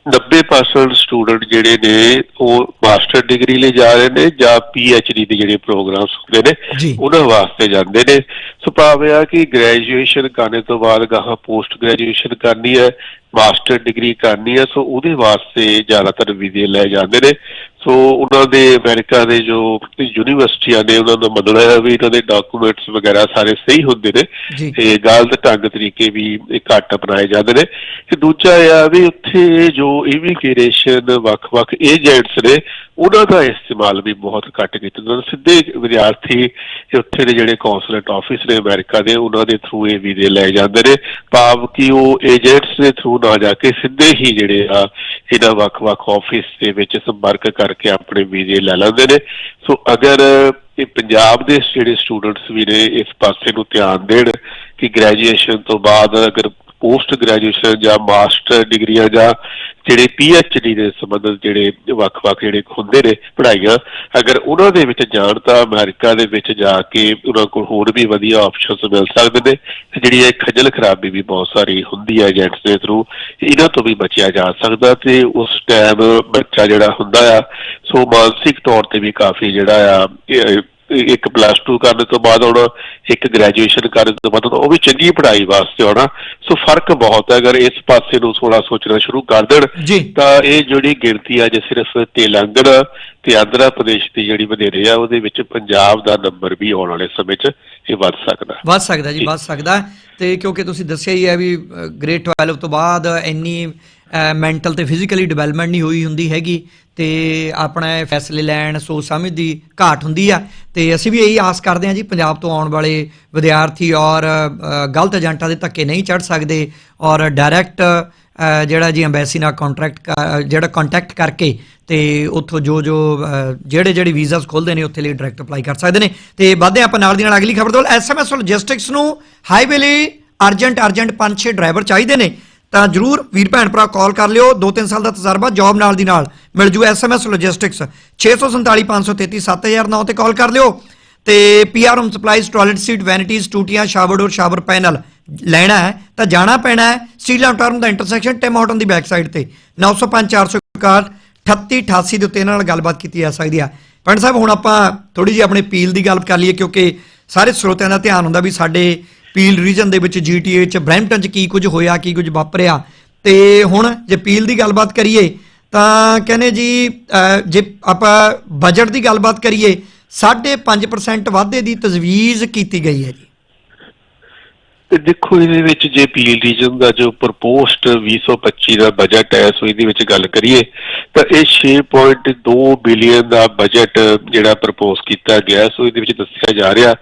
90% ਸਟੂਡੈਂਟ ਜਿਹੜੇ ਨੇ ਉਹ ਮਾਸਟਰ ਡਿਗਰੀ ਲਈ ਜਾ ਰਹੇ ਨੇ ਜਾਂ ਡੀ ਦੇ ਜਿਹੜੇ ਪ੍ਰੋਗਰਾਮਸ ਹੁੰਦੇ ਨੇ। ਉਹਨਾਂ ਵਾਸਤੇ ਜਾਂਦੇ ਨੇ ਸੋ ਭਾਵ ਆ ਕਿ ਗ੍ਰੈਜੂਏਸ਼ਨ ਕਰਨ ਤੋਂ ਬਾਅਦ ਗਾਹਾਂ ਪੋਸਟ ਗ੍ਰੈਜੂਏਸ਼ਨ ਕਰਨੀ ਹੈ ਮਾਸਟਰ ਡਿਗਰੀ ਕਰਨੀ ਹੈ ਸੋ ਉਹਦੇ ਵਾਸਤੇ ਜ਼ਿਆਦਾਤਰ ਵੀਜ਼ੇ ਲੈ ਜਾਂਦੇ ਨੇ ਸੋ ਉਹਨਾਂ ਦੇ ਅਮਰੀਕਾ ਦੇ ਜੋ ਯੂਨੀਵਰਸਿਟੀਆਂ ਨੇ ਉਹਨਾਂ ਦਾ ਮੰਨਣਾ ਹੈ ਵੀ ਇਹਨਾਂ ਦੇ ਡਾਕੂਮੈਂਟਸ ਵਗੈਰਾ ਸਾਰੇ ਸਹੀ ਹੁੰਦੇ ਨੇ। ਤੇ ਗਲਤ ਢੰਗ ਤਰੀਕੇ ਵੀ ਘੱਟ ਅਪਣਾਏ ਜਾਂਦੇ ਨੇ ਤੇ ਦੂਜਾ ਇਹ ਆ ਵੀ ਉੱਥੇ ਜੋ ਇਮੀਗ੍ਰੇਸ਼ਨ ਵੱਖ-ਵੱਖ ਏਜੰਟਸ ਨੇ ਉਹਨਾਂ ਦਾ ਇਸਤੇਮਾਲ ਵੀ ਬਹੁਤ ਘੱਟ ਕੀਤਾ ਜਾਂਦਾ। ਸਿੱਧੇ ਵਿਦਿਆਰਥੀ ਉੱਥੇ ਦੇ ਜਿਹੜੇ ਕੌਂਸੂਲੇਟ ਆਫਿਸ ਨੇ ਅਮਰੀਕਾ ਦੇ, ਉਹਨਾਂ ਦੇ ਥਰੂ ਇਹ ਵੀਜ਼ੇ ਲੈ ਜਾਂਦੇ ਨੇ। ਭਾਵ ਕਿ ਉਹ ਏਜੰਟਸ ਦੇ ਥਰੂ ਨਾ ਜਾ ਕੇ ਸਿੱਧੇ ਹੀ ਜਿਹੜੇ ਆ, ਇਹਨਾਂ ਵੱਖ-ਵੱਖ ਆਫਿਸ ਦੇ ਵਿੱਚ ਸੰਪਰਕ ਕਰਕੇ ਆਪਣੇ ਵੀਜ਼ੇ ਲੈ ਲੈਂਦੇ ਨੇ। ਸੋ ਅਗਰ ਇਹ ਪੰਜਾਬ ਦੇ ਜਿਹੜੇ ਸਟੂਡੈਂਟਸ ਵੀ ਨੇ, ਇਸ ਪਾਸੇ ਨੂੰ ਧਿਆਨ ਦੇਣ ਕਿ ਗ੍ਰੈਜੂਏਸ਼ਨ ਤੋਂ ਬਾਅਦ ਅਗਰ ਪੋਸਟ ਗ੍ਰੈਜੂਏਸ਼ਨ ਜਾਂ ਮਾਸਟਰ ਡਿਗਰੀਆਂ ਜਾਂ ਜਿਹੜੇ ਡੀ ਦੇ ਸੰਬੰਧਿਤ ਜਿਹੜੇ ਵੱਖ-ਵੱਖ ਜਿਹੜੇ ਹੁੰਦੇ ਨੇ ਪੜ੍ਹਾਈਆਂ, ਅਗਰ ਉਹਨਾਂ ਦੇ ਵਿੱਚ ਜਾਣ ਤਾਂ ਅਮਰੀਕਾ ਦੇ ਵਿੱਚ ਜਾ ਕੇ ਉਹਨਾਂ ਕੋਲ ਹੋਰ ਵੀ ਵਧੀਆ ਆਪਸ਼ਨਸ ਮਿਲ ਸਕਦੇ ਨੇ ਤੇ ਜਿਹੜੀ ਇਹ ਖੱਜਲ ਖਰਾਬੀ ਵੀ ਬਹੁਤ ਸਾਰੀ ਹੁੰਦੀ ਹੈ ਏਜੰਟਸ ਦੇ ਥਰੂ ਇਹਨਾਂ ਤੋਂ ਵੀ ਬਚਿਆ ਜਾ ਸਕਦਾ ਤੇ ਉਸ ਟਾਈਮ ਬੱਚਾ ਜਿਹੜਾ ਹੁੰਦਾ ਆ, ਸੋ ਮਾਨਸਿਕ ਤੌਰ ਤੇ ਵੀ ਕਾਫੀ ਜਿਹੜਾ ਆ ਇੱਕ ਪਲੱਸ 2 ਕਰਨ ਤੋਂ ਬਾਅਦ ਹੁਣ ਇੱਕ ਗ੍ਰੈਜੂਏਸ਼ਨ ਕਰਨ ਤੋਂ ਬਾਅਦ ਉਹ ਵੀ ਚੰਗੀ ਪੜ੍ਹਾਈ ਵਾਸਤੇ ਆਉਣਾ ਸੋ ਫ਼ਰਕ ਬਹੁਤ ਹੈ ਅਗਰ ਇਸ ਪਾਸੇ ਨੂੰ ਥੋੜਾ ਸੋਚਣਾ ਸ਼ੁਰੂ ਕਰ ਦੇਣ ਤਾਂ ਇਹ ਜਿਹੜੀ ਗਿਣਤੀ ਆ ਜੇ ਸਿਰਫ ਤੇਲੰਗਾਨਾ ਤੇ ਆਂਧਰਾ ਪ੍ਰਦੇਸ਼ ਦੀ ਜਿਹੜੀ ਵਧੇਰੇ ਆ ਉਹਦੇ ਵਿੱਚ ਪੰਜਾਬ ਦਾ ਨੰਬਰ ਵੀ ਆਉਣ ਵਾਲੇ ਸਮੇਂ 'ਚ ਇਹ ਵੱਧ ਸਕਦਾ। ਵੱਧ ਸਕਦਾ ਜੀ ਜੀ। ਵੱਧ ਸਕਦਾ। ਤੇ ਕਿਉਂਕਿ ਤੁਸੀਂ ਦੱਸਿਆ ਹੀ ਹੈ ਵੀ ਗ੍ਰੇਡ 12 ਤੋਂ ਬਾਅਦ ਇੰਨੀ ਮੈਂਟਲ ਤੇ ਫਿਜ਼ੀਕਲੀ ਡਿਵੈਲਪਮੈਂਟ ਨਹੀਂ ਹੋਈ ਹੁੰਦੀ ਹੈਗੀ ਤੇ ਆਪਣਾ ਇਹ ਫੈਸਲੇ ਲੈਣ, ਸੋਚ ਸਮਝ ਦੀ ਘਾਟ ਹੁੰਦੀ ਆ। ਤੇ ਅਸੀਂ ਵੀ ਇਹੀ ਆਸ ਕਰਦੇ ਹਾਂ ਜੀ ਪੰਜਾਬ ਤੋਂ ਆਉਣ ਵਾਲੇ ਵਿਦਿਆਰਥੀ ਔਰ ਗਲਤ ਏਜੰਟਾਂ ਦੇ ਧੱਕੇ ਨਹੀਂ ਚੜ ਸਕਦੇ ਔਰ ਡਾਇਰੈਕਟ ਜਿਹੜਾ ਜੀ ਐਮਬੈਸੀ ਨਾਲ ਕੰਟਰੈਕਟ ਜਿਹੜਾ ਕੰਟੈਕਟ ਕਰਕੇ ਤੇ ਉੱਥੋਂ ਜੋ ਜੋ ਜਿਹੜੇ ਜਿਹੜੇ ਵੀਜ਼ਾਸ ਖੁੱਲਦੇ ਨੇ ਉੱਥੇ ਲਈ ਡਾਇਰੈਕਟ ਅਪਲਾਈ ਕਰ ਸਕਦੇ ਨੇ। ਤੇ ਵੱਧਦੇ ਆਪਾਂ ਨਾਲ ਦੀ ਨਾਲ ਅਗਲੀ ਖਬਰ ਤੋਂ ਐਸਐਮਐਸ ਲੌਜਿਸਟਿਕਸ ਨੂੰ ਹਾਈਵੇ ਲਈ ਅਰਜੈਂਟ ਅਰਜੈਂਟ 5-6 ਡਰਾਈਵਰ ਚਾਹੀਦੇ ਨੇ। ਤਾਂ ਜਰੂਰ ਵੀਰ ਭੈਣ ਭਰਾ ਕਾਲ ਕਰ ਲਿਓ 2-3 ਸਾਲ ਦਾ ਤਜਰਬਾ ਜੌਬ ਨਾਲ ਦੀ ਨਾਲ। ਮਿਲ ਜੂ ਐਸਐਮਐਸ ਲੌਜਿਸਟਿਕਸ 647-533-7009 ਤੇ ਕਾਲ ਕਰ ਲਿਓ। ਤੇ PR home supplies toilet seat vanities ਟੂਟੀਆਂ ਸ਼ਾਵਰ ਡੋਰ ਸ਼ਾਵਰ ਪੈਨਲ ਲੈਣਾ ਹੈ, ਤਾਂ ਜਾਣਾ ਪੈਣਾ ਹੈ ਸਟੀਲ ਟਰਮ ਦਾ ਇੰਟਰਸੈਕਸ਼ਨ ਟਿਮ ਹਾਰਟਨ ਦੀ ਬੈਕ ਸਾਈਡ ਤੇ 905-461 3888 ਦੇ ਉੱਤੇ ਇਹਨਾਂ ਨਾਲ ਗੱਲਬਾਤ ਕੀਤੀ ਜਾ ਸਕਦੀ ਆ। ਪੰਡ ਸਾਹਿਬ, ਹੁਣ ਆਪਾਂ ਥੋੜੀ ਜਿਹੀ ਆਪਣੇ ਅਪੀਲ ਦੀ ਗੱਲ ਕਰ ਲਈਏ, ਕਿਉਂਕਿ ਸਾਰੇ ਸਰੋਤਿਆਂ ਦਾ ਧਿਆਨ ਹੁੰਦਾ ਵੀ ਸਾਡੇ ਪੀਲ ਰੀਜਨ ਦੇ ਵਿੱਚ ਜੀਟੀਏ ਚ ਬ੍ਰੈਂਪਟਨ ਚ ਕੀ ਕੁਝ ਹੋਇਆ, ਕੀ ਕੁਝ ਵਾਪਰਿਆ? ਤੇ ਹੁਣ ਜੇ ਪੀਲ ਦੀ ਗੱਲਬਾਤ ਕਰੀਏ, ਤਾਂ ਕਹਿੰਦੇ ਜੀ ਜੇ ਆਪਾਂ ਬਜਟ ਦੀ ਗੱਲਬਾਤ ਕਰੀਏ 5.5% ਵਾਧੇ ਦੀ ਤਜਵੀਜ਼ ਕੀਤੀ ਗਈ ਹੈ ਜੀ। ਤੇ ਦੇਖੋ, ਇਹਦੇ ਵਿੱਚ ਜੇ ਪੀਲ ਰੀਜਨ ਦਾ ਜੋ ਪ੍ਰਪੋਸਡ 2025 ਦਾ ਬਜਟ ਹੈ, ਸੋ ਇਹਦੇ ਵਿੱਚ ਗੱਲ ਕਰੀਏ, ਤਾਂ ਇਹ 6.2 ਬਿਲੀਅਨ ਦਾ ਬਜਟ ਜਿਹੜਾ ਪ੍ਰਪੋਜ਼ ਕੀਤਾ ਗਿਆ, ਸੋ ਇਹਦੇ ਵਿੱਚ ਦੱਸਿਆ ਜਾ ਰਿਹਾ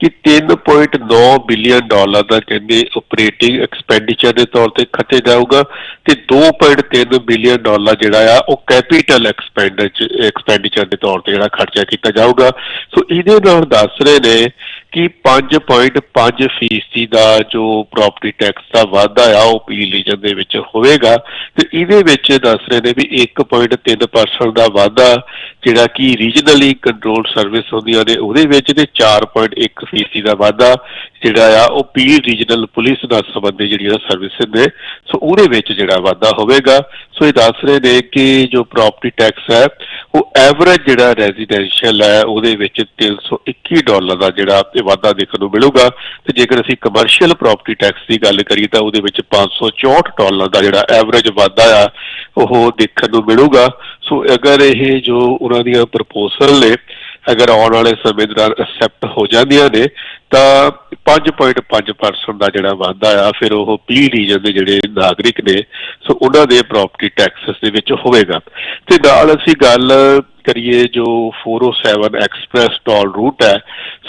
ਕਿ 3.9 ਬਿਲੀਅਨ ਡਾਲਰ ਦਾ ਕਹਿੰਦੇ ਆਪਰੇਟਿੰਗ ਐਕਸਪੈਂਡੀਚਰ ਦੇ ਤੌਰ ਤੇ ਖਰਚੇ ਜਾਊਗਾ ਤੇ 2.3 ਬਿਲੀਅਨ ਡਾਲਰ ਜਿਹੜਾ ਆ, ਉਹ ਕੈਪੀਟਲ ਐਕਸਪੈਂਡੀਚਰ ਐਕਸਪੈਂਡੀਚਰ ਦੇ ਤੌਰ ਤੇ ਜਿਹੜਾ ਖਰਚਾ ਕੀਤਾ ਜਾਊਗਾ। ਸੋ ਇਹਦੇ ਨਾਲ ਦੱਸ ਰਹੇ ਨੇ ਕਿ 5.5 ਫੀਸਦੀ ਦਾ ਜੋ ਪ੍ਰਾਪਰਟੀ ਟੈਕਸ ਦਾ ਵਾਧਾ ਆ, ਉਹ ਪੀ ਰੀਜਨ ਦੇ ਵਿੱਚ ਹੋਵੇਗਾ। ਤੇ ਇਹਦੇ ਵਿੱਚ ਦੱਸ ਰਹੇ ਨੇ ਵੀ 1.3% ਦਾ ਵਾਧਾ, ਜਿਹੜਾ ਕਿ ਰੀਜਨਲੀ ਕੰਟਰੋਲ ਸਰਵਿਸ ਹੁੰਦੀਆਂ ਨੇ, ਉਹਦੇ ਵਿੱਚ ਤੇ 4.1 ਫੀਸਦੀ ਦਾ ਵਾਧਾ, ਜਿਹੜਾ ਆ, ਉਹ ਪੀ ਰੀਜਨਲ ਪੁਲਿਸ ਨਾਲ ਸੰਬੰਧਿਤ ਜਿਹੜੀਆਂ ਸਰਵਿਸਿਜ਼ ਨੇ, ਸੋ ਉਹਦੇ ਵਿੱਚ ਜਿਹੜਾ ਵਾਧਾ ਹੋਵੇਗਾ। ਸੋ ਇਹ ਦੱਸ ਰਹੇ ਨੇ ਕਿ ਜੋ ਪ੍ਰਾਪਰਟੀ ਟੈਕਸ ਹੈ, ਉਹ ਐਵਰੇਜ ਜਿਹੜਾ ਰੈਜ਼ੀਡੈਂਸ਼ੀਅਲ ਹੈ, ਉਹਦੇ ਵਿੱਚ 321 ਡਾਲਰ ਦਾ ਜਿਹੜਾ ਵਾਧਾ ਦੇਖਣ ਨੂੰ ਮਿਲੂਗਾ। ਤੇ ਜੇਕਰ ਅਸੀਂ ਕਮਰਸ਼ੀਅਲ ਪ੍ਰਾਪਰਟੀ ਟੈਕਸ ਦੀ ਗੱਲ ਕਰੀਏ ਤਾਂ ਉਹਦੇ ਵਿੱਚ 564 ਡਾਲਰ ਦਾ ਜਿਹੜਾ ਐਵਰੇਜ ਵਾਧਾ ਆ, ਉਹ ਦੇਖਣ ਨੂੰ ਮਿਲੂਗਾ। ਸੋ ਅਗਰ ਇਹ ਜੋ ਉਹਨਾਂ ਦੀਆਂ ਪ੍ਰਪੋਜ਼ਲ ਨੇ ਅਗਰ ਆਉਣ ਵਾਲੇ ਸਮੇਂ ਦੌਰਾਨ ਐਕਸੈਪਟ ਹੋ ਜਾਂਦੀਆਂ ਨੇ, ਤਾਂ 5.5% ਦਾ ਜਿਹੜਾ ਵਾਧਾ ਆ, ਫਿਰ ਉਹ ਪੀ ਰੀਜਨ ਦੇ ਜਿਹੜੇ ਨਾਗਰਿਕ ਨੇ, ਸੋ ਉਹਨਾਂ ਦੇ ਪ੍ਰਾਪਰਟੀ ਟੈਕਸਸ ਦੇ ਵਿੱਚ ਹੋਵੇਗਾ। ਤੇ ਨਾਲ ਅਸੀਂ ਗੱਲ ਕਰੀਏ ਜੋ 407 ਐਕਸਪ੍ਰੈਸ ਟੋਲ ਰੂਟ ਹੈ,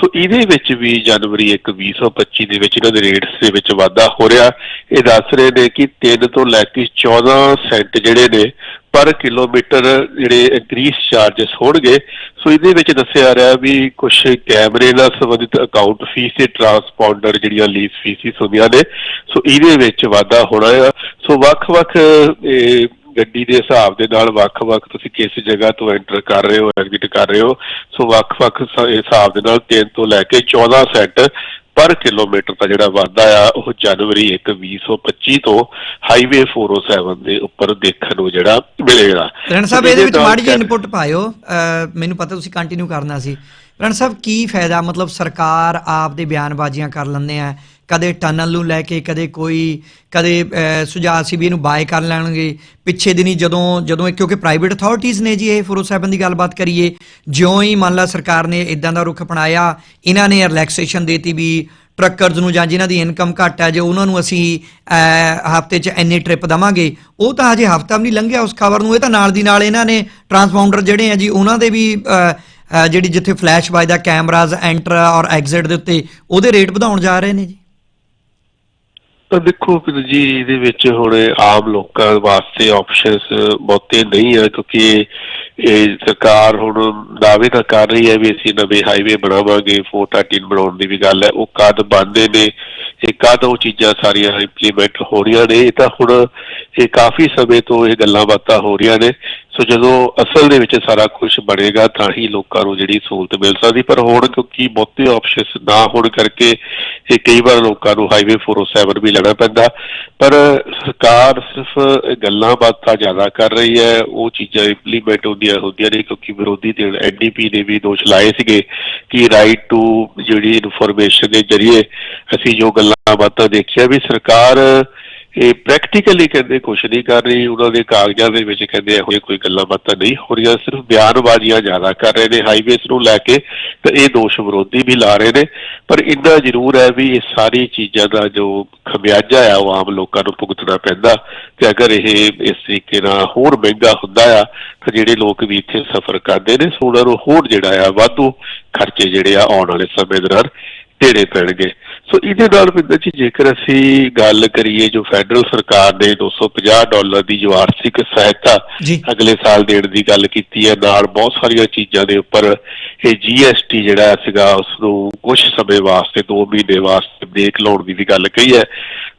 ਸੋ ਇਹਦੇ ਵਿੱਚ ਵੀ ਜਨਵਰੀ 1 2025 ਦੇ ਵਿੱਚ ਇਹਨਾਂ ਦੇ ਰੇਟਸ ਦੇ ਵਿੱਚ ਵਾਧਾ ਹੋ ਰਿਹਾ। ਇਹ ਦੱਸ ਰਹੇ ਨੇ ਕਿ 3 ਤੋਂ ਲੈ ਕੇ 14 ਸੈਂਟ ਜਿਹੜੇ ਨੇ ਪਰ ਕਿਲੋਮੀਟਰ ਜਿਹੜੇ ਇੰਕਰੀਸ ਚਾਰजेस ਹੋਣਗੇ, ਸੋ ਇਹਦੇ ਵਿੱਚ ਦੱਸਿਆ ਰਿਹਾ ਵੀ ਕੁਝ ਕੈਮਰੇ ਨਾਲ ਸੰਬੰਧਿਤ ਅਕਾਊਂਟ ਫੀਸ ਤੇ ਟਰਾਂਸਪੌਂਡਰ ਜਿਹੜੀਆਂ ਲੀਜ਼ ਫੀਸਿਸ ਹੁੰਦੀਆਂ ਨੇ, ਸੋ ਇਹਦੇ ਵਿੱਚ ਵਾਧਾ ਹੋਣਾ ਆ। ਸੋ ਵੱਖ-ਵੱਖ ਗੱਡੀ ਦੇ ਹਿਸਾਬ ਦੇ ਨਾਲ ਵੱਖ-ਵੱਖ ਤੁਸੀਂ ਕਿਸ ਜਗ੍ਹਾ ਤੋਂ ਐਂਟਰ ਕਰ ਰਹੇ ਹੋ ਐਗਜ਼ਿਟ ਕਰ ਰਹੇ ਹੋ, ਸੋ ਵੱਖ-ਵੱਖ ਹਿਸਾਬ ਦੇ ਨਾਲ 3 ਤੋਂ ਲੈ ਕੇ 14 ਸੈਂਟ ਪਰ ਕਿਲੋਮੀਟਰ ਦਾ ਜਿਹੜਾ ਵਾਧਾ ਆ ਉਹ ਜਨਵਰੀ 1 2025 ਤੋਂ ਹਾਈਵੇ 407 ਦੇ ਉੱਪਰ ਦੇਖਣ ਨੂੰ ਜਿਹੜਾ ਮਿਲੇਗਾ। ਰਣ ਸਾਹਿਬ ਇਹਦੇ ਵਿੱਚ ਮਾੜੀ ਜਿਹੀ ਇਨਪੁਟ ਪਾਇਓ। ਮੈਨੂੰ ਪਤਾ ਤੁਸੀਂ ਕੰਟੀਨਿਊ ਕਰਨਾ ਸੀ। ਰਣ ਸਾਹਿਬ ਕੀ ਫਾਇਦਾ? ਮਤਲਬ ਸਰਕਾਰ ਆਪ ਦੇ ਬਿਆਨਬਾਜ਼ੀਆਂ ਕਰ ਲੈਂਦੇ ਆ। ਕਦੇ ਟਨਲ ਨੂੰ ਲੈ ਕੇ, ਕਦੇ ਕੋਈ, ਕਦੇ ਸੁਝਾਅ ਸੀ ਵੀ ਇਹਨੂੰ ਬਾਏ ਕਰ ਲੈਣਗੇ। ਪਿੱਛੇ ਦਿਨੀ ਜਦੋਂ ਜਦੋਂ ਇਹ- ਕਿਉਂਕਿ ਪ੍ਰਾਈਵੇਟ ਅਥਾਰਟੀਆਂ ਨੇ ਜੀ ਇਹ 407 ਦੀ ਗੱਲਬਾਤ ਕਰੀਏ, ਜਿਉਂ ਹੀ ਮੰਨ ਲਾ ਸਰਕਾਰ ਨੇ ਇਦਾਂ ਦਾ ਰੁਖ ਅਪਣਾਇਆ, ਇਹਨਾਂ ਨੇ ਰਿਲੈਕਸੇਸ਼ਨ ਦੇਤੀ ਵੀ ਟਰੱਕਰਜ਼ ਨੂੰ ਜਾਂ ਜਿਨ੍ਹਾਂ ਦੀ ਇਨਕਮ ਘੱਟ ਹੈ ਜੇ ਉਹਨਾਂ ਨੂੰ ਅਸੀਂ ਹਫ਼ਤੇ 'ਚ ਇੰਨੀ ਟ੍ਰਿਪ ਦਵਾਂਗੇ, ਉਹ ਤਾਂ ਹਜੇ ਹਫਤਾ ਵੀ ਨਹੀਂ ਲੰਘਿਆ ਉਸ ਖਬਰ ਨੂੰ। ਇਹ ਤਾਂ ਨਾਲ ਦੀ ਨਾਲ ਇਹਨਾਂ ਨੇ ਟਰਾਂਸਪਾਉਂਡਰ ਜਿਹੜੇ ਆ ਜੀ, ਉਹਨਾਂ ਦੇ ਵੀ ਜਿਹੜੀ ਜਿੱਥੇ ਫਲੈਸ਼ ਵੱਜਦਾ ਕੈਮਰਾਜ਼ ਐਂਟਰ ਔਰ ਐਗਜ਼ਿਟ ਦੇ ਉੱਤੇ, ਉਹਦੇ ਰੇਟ ਵਧਾਉਣ ਜਾ ਰਹੇ ਨੇ ਜੀ। ਤਾਂ ਦੇਖੋ ਫਿਰ ਜੀ, ਇਹਦੇ ਵਿੱਚ ਹੁਣ ਆਮ ਲੋਕਾਂ ਵਾਸਤੇ ਆਪਸ਼ਨਸ ਬਹੁਤੇ ਨਹੀਂ ਆ, ਕਿਉਂਕਿ ਇਹ ਸਰਕਾਰ ਹੁਣ ਦਾਅਵੇ ਤਾਂ ਕਰ ਰਹੀ ਹੈ ਵੀ ਅਸੀਂ ਨਵੇਂ ਹਾਈਵੇ ਬਣਾਵਾਂਗੇ 413 ਬਣਾਉਣ ਦੀ ਵੀ ਗੱਲ ਹੈ, ਉਹ ਕਦ ਬਣਦੇ ਨੇ, ਇਹ ਕਦ ਉਹ ਚੀਜ਼ਾਂ ਸਾਰੀਆਂ ਇੰਪਲੀਮੈਂਟ ਹੋ ਰਹੀਆਂ ਨੇ, ਇਹ ਤਾਂ ਹੁਣ ਇਹ ਕਾਫੀ ਸਮੇਂ ਤੋਂ ਇਹ ਗੱਲਾਂ ਬਾਤਾਂ ਹੋ ਰਹੀਆਂ ਨੇ। ਸੋ ਜਦੋਂ ਅਸਲ ਦੇ ਵਿੱਚ ਸਾਰਾ ਕੁਝ ਬਣੇਗਾ ਤਾਂ ਹੀ ਲੋਕਾਂ ਨੂੰ ਜਿਹੜੀ ਸਹੂਲਤ ਮਿਲ ਸਕਦੀ। ਪਰ ਹੁਣ ਕਿਉਂਕਿ ਬਹੁਤੇ ਆਪਸ਼ਨਸ ਨਾ ਹੋਣ ਕਰਕੇ ਇਹ ਕਈ ਵਾਰ ਲੋਕਾਂ ਨੂੰ ਹਾਈਵੇ 407 ਵੀ ਲੈਣਾ ਪੈਂਦਾ। ਪਰ ਸਰਕਾਰ ਸਿਰਫ ਗੱਲਾਂ ਬਾਤਾਂ ਜ਼ਿਆਦਾ ਕਰ ਰਹੀ ਹੈ। ਉਹ ਚੀਜ਼ਾਂ ਇੰਪਲੀਮੈਂਟ ਹੁੰਦੀਆਂ ਹੁੰਦੀਆਂ ਨੇ ਕਿਉਂਕਿ ਵਿਰੋਧੀ ਧਿਰ ਐਨਡੀਪੀ ਨੇ ਵੀ ਦੋਸ਼ ਲਾਏ ਸੀਗੇ ਕਿ ਰਾਈਟ ਟੂ ਜਿਹੜੀ ਇਨਫੋਰਮੇਸ਼ਨ ਦੇ ਜ਼ਰੀਏ ਅਸੀਂ ਜੋ ਗੱਲਾਂ ਬਾਤਾਂ ਦੇਖਿਆ ਵੀ ਸਰਕਾਰ ਇਹ ਪ੍ਰੈਕਟੀਕਲੀ ਕਹਿੰਦੇ ਕੁਝ ਨਹੀਂ ਕਰ ਰਹੀ, ਉਹਨਾਂ ਦੇ ਕਾਗਜ਼ਾਂ ਦੇ ਵਿੱਚ ਕਹਿੰਦੇ ਇਹੋ ਜਿਹੀ ਕੋਈ ਗੱਲਾਂ ਬਾਤਾਂ ਨਹੀਂ ਹੋ ਰਹੀਆਂ, ਸਿਰਫ ਬਿਆਨਬਾਜ਼ੀਆਂ ਜ਼ਿਆਦਾ ਕਰ ਰਹੇ ਨੇ ਹਾਈਵੇਸ ਨੂੰ ਲੈ ਕੇ ਤੇ ਇਹ ਦੋਸ਼ ਵਿਰੋਧੀ ਵੀ ਲਾ ਰਹੇ ਨੇ। ਪਰ ਇੰਨਾ ਜ਼ਰੂਰ ਹੈ ਵੀ ਇਹ ਸਾਰੀ ਚੀਜ਼ਾਂ ਦਾ ਜੋ ਖਮਿਆਜਾ ਆ, ਉਹ ਆਮ ਲੋਕਾਂ ਨੂੰ ਭੁਗਤਣਾ ਪੈਂਦਾ ਤੇ ਅਗਰ ਇਹ ਇਸ ਤਰੀਕੇ ਨਾਲ ਹੋਰ ਮਹਿੰਗਾ ਹੁੰਦਾ ਆ, ਤਾਂ ਜਿਹੜੇ ਲੋਕ ਵੀ ਇੱਥੇ ਸਫ਼ਰ ਕਰਦੇ ਨੇ, ਸੋ ਉਹਨਾਂ ਨੂੰ ਹੋਰ ਜਿਹੜਾ ਆ, ਵਾਧੂ ਖਰਚੇ ਜਿਹੜੇ ਆ ਆਉਣ ਵਾਲੇ ਸਮੇਂ ਦੌਰਾਨ ਢੇੜੇ ਪੈਣਗੇ। ਸੋ ਇਹਦੇ ਨਾਲ ਬਿੰਦਰ ਜੀ ਜੇਕਰ ਅਸੀਂ ਗੱਲ ਕਰੀਏ ਜੋ ਫੈਡਰਲ ਸਰਕਾਰ ਨੇ 250 ਡਾਲਰ ਦੀ ਜੋ ਆਰਥਿਕ ਸਹਾਇਤਾ ਅਗਲੇ ਸਾਲ ਦੇਣ ਦੀ ਗੱਲ ਕੀਤੀ ਹੈ ਨਾਲ ਬਹੁਤ ਸਾਰੀਆਂ ਚੀਜ਼ਾਂ ਦੇ ਉੱਪਰ ਇਹ ਜੀਐਸਟੀ ਜਿਹੜਾ ਸੀਗਾ ਉਸ ਨੂੰ ਕੁਝ ਸਮੇਂ ਵਾਸਤੇ 2 ਮਹੀਨੇ ਵਾਸਤੇ ਬ੍ਰੇਕ ਲਾਉਣ ਦੀ ਵੀ ਗੱਲ ਕਹੀ ਹੈ।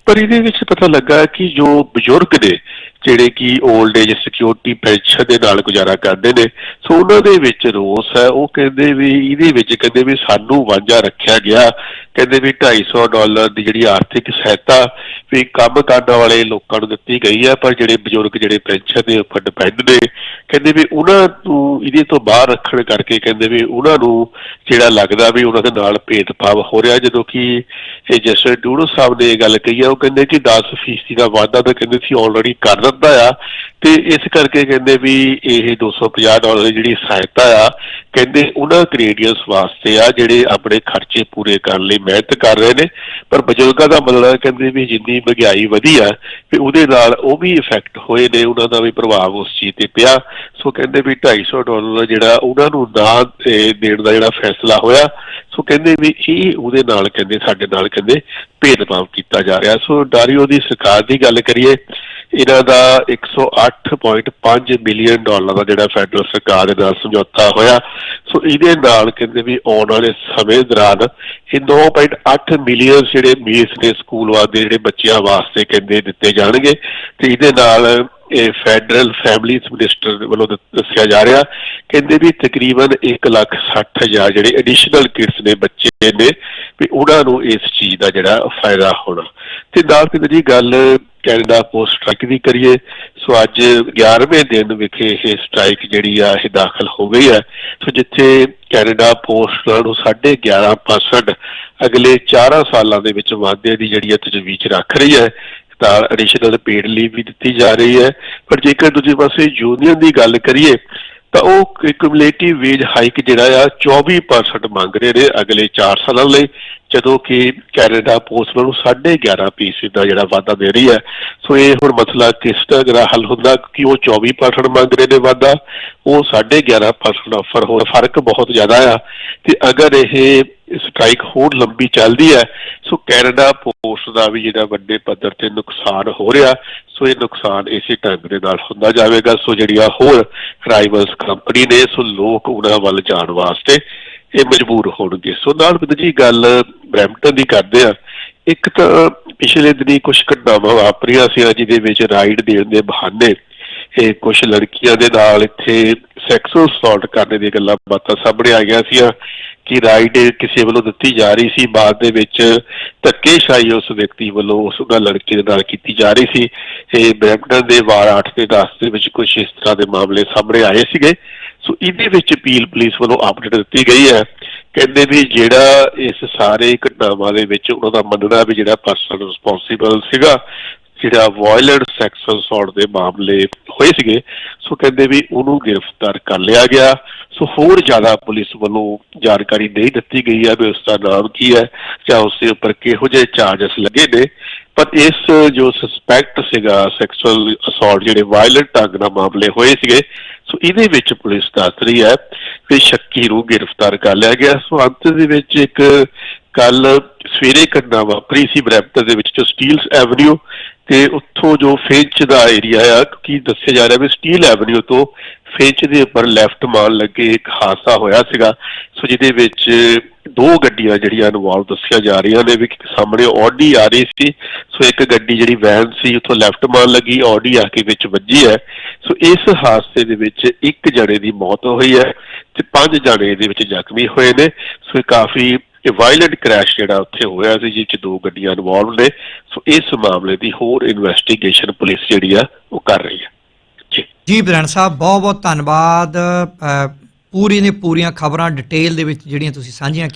ਪਰ ਇਹਦੇ ਵਿੱਚ ਪਤਾ ਲੱਗਾ ਕਿ ਜੋ ਬਜ਼ੁਰਗ ਨੇ ਜਿਹੜੇ ਕਿ 올ਡ ਏਜ ਸਿਕਿਉਰਿਟੀ ਪੈਨਸ਼ਨ ਦੇ ਨਾਲ ਗੁਜ਼ਾਰਾ ਕਰਦੇ ਨੇ ਸੋ ਉਹਨਾਂ ਦੇ ਵਿੱਚ ਰੋਸ ਹੈ। ਉਹ ਕਹਿੰਦੇ ਵੀ ਇਹਦੇ ਵਿੱਚ ਕਹਿੰਦੇ ਵੀ ਸਾਨੂੰ ਵਾਂਝਾ ਰੱਖਿਆ ਗਿਆ। ਕਹਿੰਦੇ ਵੀ 250 ਡਾਲਰ ਦੀ ਜਿਹੜੀ ਆਰਥਿਕ ਸਹਾਇਤਾ ਵੀ ਕੰਮ ਕਰਨ ਵਾਲੇ ਲੋਕਾਂ ਨੂੰ ਦਿੱਤੀ ਗਈ ਹੈ, ਪਰ ਜਿਹੜੇ ਬਜ਼ੁਰਗ, ਜਿਹੜੇ ਪੈਨਸ਼ਨ ਦੇ ਉੱਪਰ ਡਿਪੈਂਡ ਨੇ, ਕਹਿੰਦੇ ਵੀ ਉਹਨਾਂ ਨੂੰ ਇਹਦੇ ਤੋਂ ਬਾਹਰ ਰੱਖਣ ਕਰਕੇ ਕਹਿੰਦੇ ਵੀ ਉਹਨਾਂ ਨੂੰ ਜਿਹੜਾ ਲੱਗਦਾ ਵੀ ਉਹਨਾਂ ਦੇ ਨਾਲ ਭੇਦਭਾਵ ਹੋ ਰਿਹਾ, ਜਦੋਂ ਕਿ ਇਹ ਜਸਟਰ ਡੂਡੋ ਸਾਹਿਬ ਨੇ ਇਹ ਗੱਲ ਕਹੀ ਹੈ, ਉਹ ਕਹਿੰਦੇ ਕਿ 10 ਫੀਸਦੀ ਦਾ ਵਾਅਦਾ ਤਾਂ ਕਹਿੰਦੇ ਸੀ ਆਲਰੇਡੀ ਕਰ ਦਿੱਤਾ ਆ ਤੇ ਇਸ ਕਰਕੇ ਕਹਿੰਦੇ ਵੀ ਇਹ 250 ਡਾਲਰ ਦੀ ਜਿਹੜੀ ਸਹਾਇਤਾ ਆ, ਕਹਿੰਦੇ ਉਹਨਾਂ ਕੈਨੇਡੀਅਨਸ ਵਾਸਤੇ ਆ, ਜਿਹੜੇ ਆਪਣੇ ਖਰਚੇ ਪੂਰੇ ਕਰਨ ਲਈ ਮਿਹਨਤ ਕਰ ਰਹੇ ਨੇ। ਪਰ ਬਜ਼ੁਰਗਾਂ ਦਾ ਮਤਲਬ ਕਹਿੰਦੇ ਵੀ ਜਿੰਨੀ ਮਹਿੰਗਾਈ ਵਧੀ ਆ ਤੇ ਉਹਦੇ ਨਾਲ ਉਹ ਵੀ ਇਫੈਕਟ ਹੋਏ ਨੇ, ਉਹਨਾਂ ਦਾ ਵੀ ਪ੍ਰਭਾਵ ਉਸ ਚੀਜ਼ ਤੇ ਪਿਆ। ਸੋ ਕਹਿੰਦੇ ਵੀ 250 ਡਾਲਰ ਜਿਹੜਾ ਉਹਨਾਂ ਨੂੰ ਨਾ ਦੇਣ ਦਾ ਜਿਹੜਾ ਫੈਸਲਾ ਹੋਇਆ, ਸੋ ਕਹਿੰਦੇ ਵੀ ਇਹ ਉਹਦੇ ਨਾਲ ਕਹਿੰਦੇ, ਸਾਡੇ ਨਾਲ ਕਹਿੰਦੇ ਭੇਦਭਾਵ ਕੀਤਾ ਜਾ ਰਿਹਾ। ਸੋ ਡਾਰੀਓ ਦੀ ਸਰਕਾਰ ਦੀ ਗੱਲ ਕਰੀਏ, ਇਹਨਾਂ ਦਾ 108.5 ਮਿਲੀਅਨ ਡਾਲਰ ਦਾ ਜਿਹੜਾ ਫੈਡਰਲ ਸਰਕਾਰ ਦੇ ਨਾਲ ਸਮਝੌਤਾ ਹੋਇਆ। ਸੋ ਇਹਦੇ ਨਾਲ ਕਹਿੰਦੇ ਵੀ ਆਉਣ ਵਾਲੇ ਸਮੇਂ ਦੌਰਾਨ ਇਹ 9.8 ਮਿਲੀਅਨ ਜਿਹੜੇ ਮੀਸ ਨੇ ਸਕੂਲ ਵਾਸਤੇ ਜਿਹੜੇ ਬੱਚਿਆਂ ਵਾਸਤੇ ਕਹਿੰਦੇ ਦਿੱਤੇ ਜਾਣਗੇ। ਤੇ ਇਹਦੇ ਨਾਲ ਇਹ ਫੈਡਰਲ ਫੈਮਿਲੀ ਮਿਨਿਸਟਰ ਵੱਲੋਂ ਦੱਸਿਆ ਜਾ ਰਿਹਾ, ਕਹਿੰਦੇ ਵੀ ਤਕਰੀਬਨ 1 ਲੱਖ 60 ਹਜ਼ਾਰ ਜਿਹੜੇ ਐਡੀਸ਼ਨਲ ਕਿਡਸ ਨੇ, ਬੱਚੇ ਨੇ, ਵੀ ਉਹਨਾਂ ਨੂੰ ਇਸ ਚੀਜ਼ ਦਾ ਜਿਹੜਾ ਫਾਇਦਾ ਹੋਣਾ। ਤੇ ਨਾਲ ਜੀ ਗੱਲ ਕੈਨੇਡਾ ਪੋਸਟ ਸਟ੍ਰਾਈਕ ਦੀ ਕਰੀਏ। ਸੋ ਅੱਜ 11ਵੇਂ ਦਿਨ ਵਿਖੇ ਇਹ ਸਟ੍ਰਾਈਕ ਜਿਹੜੀ ਆ, ਇਹ ਦਾਖਲ ਹੋ ਗਈ ਹੈ। ਸੋ ਜਿੱਥੇ ਕੈਨੇਡਾ ਪੋਸਟ ਨੂੰ 11.5% ਅਗਲੇ 4 ਸਾਲਾਂ ਦੇ ਵਿੱਚ ਵਾਧੇ ਦੀ ਜਿਹੜੀ ਹੈ ਤਜਵੀਜ਼ ਰੱਖ ਰਹੀ ਹੈ ਤਾਂ ਐਡੀਸ਼ਨਲ ਪੇਡ ਲੀਵ ਵੀ ਦਿੱਤੀ ਜਾ ਰਹੀ ਹੈ। ਪਰ ਜੇਕਰ ਦੂਜੇ ਪਾਸੇ ਯੂਨੀਅਨ ਦੀ ਗੱਲ ਕਰੀਏ, ਤਾਂ ਉਹ ਕਿਊਮੂਲੇਟਿਵ ਵੇਜ ਹਾਈਕ ਜਿਹੜਾ ਆ 24% ਮੰਗ ਰਹੇ ਨੇ ਅਗਲੇ 4 ਸਾਲਾਂ ਲਈ। ਜਦੋਂ ਕਿ ਕੈਨੇਡਾ ਪੋਸਟ ਨੂੰ 11.5 ਫੀਸਦ ਦਾ ਜਿਹੜਾ ਵਾਧਾ ਦੇ ਰਹੀ ਹੈ। ਸੋ ਇਹ ਹੁਣ ਮਸਲਾ ਕਿਸ ਤਰ੍ਹਾਂ ਹੱਲ ਹੁੰਦਾ, ਕਿ ਉਹ 24% ਮੰਗ ਰਹੇ ਨੇ ਵਾਧਾ ਉਹ 11.5% ਆਫਰ ਹੋ ਫ਼ਰਕ ਬਹੁਤ ਜ਼ਿਆਦਾ ਆ। ਤੇ ਅਗਰ ਇਹ ਸਟ੍ਰਾਈਕ ਹੋਰ ਲੰਬੀ ਚੱਲਦੀ ਹੈ, ਸੋ ਕੈਨੇਡਾ ਪੋਸਟ ਦਾ ਵੀ ਜਿਹੜਾ ਵੱਡੇ ਪੱਧਰ ਤੇ ਨੁਕਸਾਨ ਹੋ ਰਿਹਾ, ਸੋ ਇਹ ਨੁਕਸਾਨ ਇਸੇ ਢੰਗ ਦੇ ਨਾਲ ਹੁੰਦਾ ਜਾਵੇਗਾ। ਸੋ ਜਿਹੜੀਆਂ ਹੋਰ ਰਾਈਵਲਸ ਕੰਪਨੀ ਨੇ, ਸੋ ਲੋਕ ਉਹਨਾਂ ਵੱਲ ਜਾਣ ਵਾਸਤੇ ਇਹ ਮਜਬੂਰ ਹੋਣਗੇ। ਸੋ ਨਾਲ ਵਿਦ ਜੀ ਗੱਲ ਬਰੈਂਪਟਨ ਦੀ ਕਰਦੇ ਆ ਇੱਕ ਤਾਂ ਪਿਛਲੇ ਦਿਨੀ ਕੁਝ ਘਟਨਾਵਾਂ ਵਾਪਰੀਆਂ ਸੀ ਜਿਹਦੇ ਵਿੱਚ ਰਾਈਡ ਦੇਣ ਦੇ ਬਹਾਨੇ ਇਹ ਕੁਝ ਲੜਕੀਆਂ ਦੇ ਨਾਲ ਇੱਥੇ ਸੈਕਸੁਅਲ ਅਸੌਲਟ ਕਰਨ ਦੀਆਂ ਗੱਲਾਂ ਬਾਤਾਂ ਸਾਹਮਣੇ ਆ ਗਿਆ ਸੀ ਕਿ ਰਾਈਡ ਕਿਸੇ ਵੱਲੋਂ ਦਿੱਤੀ ਜਾ ਰਹੀ ਸੀ। ਬਾਅਦ ਦੇ ਵਿੱਚ ਧੱਕੇਸ਼ਾਹੀ ਉਸ ਵਿਅਕਤੀ ਵੱਲੋਂ ਉਸ ਨਾਲ ਲੜਕੀ ਦੇ ਨਾਲ ਕੀਤੀ ਜਾ ਰਹੀ ਸੀ। ਇਹ ਬ੍ਰੈਂਪਟਨ ਦੇ ਵਾਰ 8 ਤੇ 10 ਦੇ ਵਿੱਚ ਕੁਝ ਇਸ ਤਰ੍ਹਾਂ ਦੇ ਮਾਮਲੇ ਸਾਹਮਣੇ ਆਏ ਸੀਗੇ। ਸੋ ਇਹਦੇ ਵਿੱਚ ਅਪੀਲ ਪੁਲਿਸ ਵੱਲੋਂ ਅਪਡੇਟ ਦਿੱਤੀ ਗਈ ਹੈ। ਕਹਿੰਦੇ ਵੀ ਜਿਹੜਾ ਇਸ ਸਾਰੇ ਘਟਨਾਵਾਂ ਦੇ ਵਿੱਚ ਉਹਨਾਂ ਦਾ ਮੰਨਣਾ ਵੀ ਜਿਹੜਾ ਪਰਸਨ ਰਿਸਪੌਂਸੀਬਲ ਸੀਗਾ, ਜਿਹੜਾ ਵਾਇਲੈਂਟ ਸੈਕਸੁਅਲ ਅਸੌਲਟ ਦੇ ਮਾਮਲੇ ਹੋਏ ਸੀਗੇ, ਸੋ ਕਹਿੰਦੇ ਵੀ ਉਹਨੂੰ ਗ੍ਰਿਫਤਾਰ ਕਰ ਲਿਆ ਗਿਆ। ਸੋ ਹੋਰ ਜ਼ਿਆਦਾ ਪੁਲਿਸ ਵੱਲੋਂ ਜਾਣਕਾਰੀ ਨਹੀਂ ਦਿੱਤੀ ਗਈ ਹੈ ਵੀ ਉਸ ਦਾ ਨਾਮ ਕੀ ਹੈ ਜਾਂ ਉਸ ਦੇ ਉੱਪਰ ਕਿਹੋ ਜਿਹੇ ਚਾਰਜਸ ਲੱਗੇ ਨੇ। ਪਰ ਇਸ ਜੋ ਸਸਪੈਕਟ ਸੀਗਾ ਸੈਕਸੁਅਲ ਅਸੌਲਟ ਜਿਹੜੇ ਵਾਇਲੈਂਟ ਢੰਗ ਨਾਲ ਮਾਮਲੇ ਹੋਏ ਸੀਗੇ, ਸੋ ਇਹਦੇ ਵਿੱਚ ਪੁਲਿਸ ਦੱਸ ਰਹੀ ਹੈ ਕਿ ਸ਼ੱਕੀ ਨੂੰ ਗ੍ਰਿਫਤਾਰ ਕਰ ਲਿਆ ਗਿਆ। ਸੋ ਅੰਤ ਦੇ ਵਿੱਚ ਇੱਕ ਕੱਲ ਸਵੇਰੇ ਘਟਨਾ ਵਾਪਰੀ ਸੀ ਬਰੈਂਪਟਨ ਦੇ ਵਿੱਚ, ਜੋ ਸਟੀਲਸ ਐਵਨਿਊ ਤੇ ਉੱਥੋਂ ਜੋ ਫੇਚ ਦਾ ਏਰੀਆ ਆ, ਕੀ ਦੱਸਿਆ ਜਾ ਰਿਹਾ ਵੀ ਸਟੀਲ ਐਵਨਿਊ ਤੋਂ ਫੇਚ ਦੇ ਉੱਪਰ ਲੈਫਟ ਮਾਰਨ ਲੱਗੇ ਇੱਕ ਹਾਦਸਾ ਹੋਇਆ ਸੀਗਾ। ਸੋ ਜਿਹਦੇ ਵਿੱਚ ਦੋ ਗੱਡੀਆਂ ਜਿਹੜੀਆਂ ਇਨਵੋਲਵ ਦੱਸੀਆਂ ਜਾ ਰਹੀਆਂ ਨੇ ਵੀ ਸਾਹਮਣੇ ਆਡੀ ਆ ਰਹੀ ਸੀ। ਸੋ ਇੱਕ ਗੱਡੀ ਜਿਹੜੀ ਵੈਨ ਸੀ, ਉੱਥੋਂ ਲੈਫਟ ਮਾਰਨ ਲੱਗੀ। ਆਡੀ ਆ ਕੇ ਵਿੱਚ ਵੱਜੀ ਹੈ। ਸੋ ਇਸ ਹਾਦਸੇ ਦੇ ਵਿੱਚ ਇੱਕ ਜਣੇ ਦੀ ਮੌਤ ਹੋਈ ਹੈ ਤੇ ਪੰਜ ਜਣੇ ਇਹਦੇ ਵਿੱਚ ਜ਼ਖਮੀ ਹੋਏ ਨੇ। ਸੋ ਕਾਫੀ ਇਹ ਵਾਇਲੈਂਟ ਕ੍ਰੈਸ਼ ਜਿਹੜਾ ਉੱਥੇ ਹੋਇਆ ਸੀ ਜਿਸ 'ਚ ਦੋ ਗੱਡੀਆਂ ਇਨਵੋਲਵ ਨੇ। ਸੋ ਇਸ ਮਾਮਲੇ ਦੀ ਹੋਰ ਇਨਵੈਸਟੀਗੇਸ਼ਨ ਪੁਲਿਸ ਜਿਹੜੀ ਆ, ਉਹ ਕਰ ਰਹੀ ਹੈ। ਜੀ। ਬ੍ਰੈਣ ਸਾਹਿਬ ਬਹੁਤ ਬਹੁਤ ਧੰਨਵਾਦ ਪੂਰੀ ਨੇ ਪੂਰੀਆਂ ਖਬਰਾਂ ਡਿਟੇਲ ਦੇ ਵਿੱਚ ਜਿਹੜੀਆਂ ਤੁਸੀਂ ਸਾਂਝੀਆਂ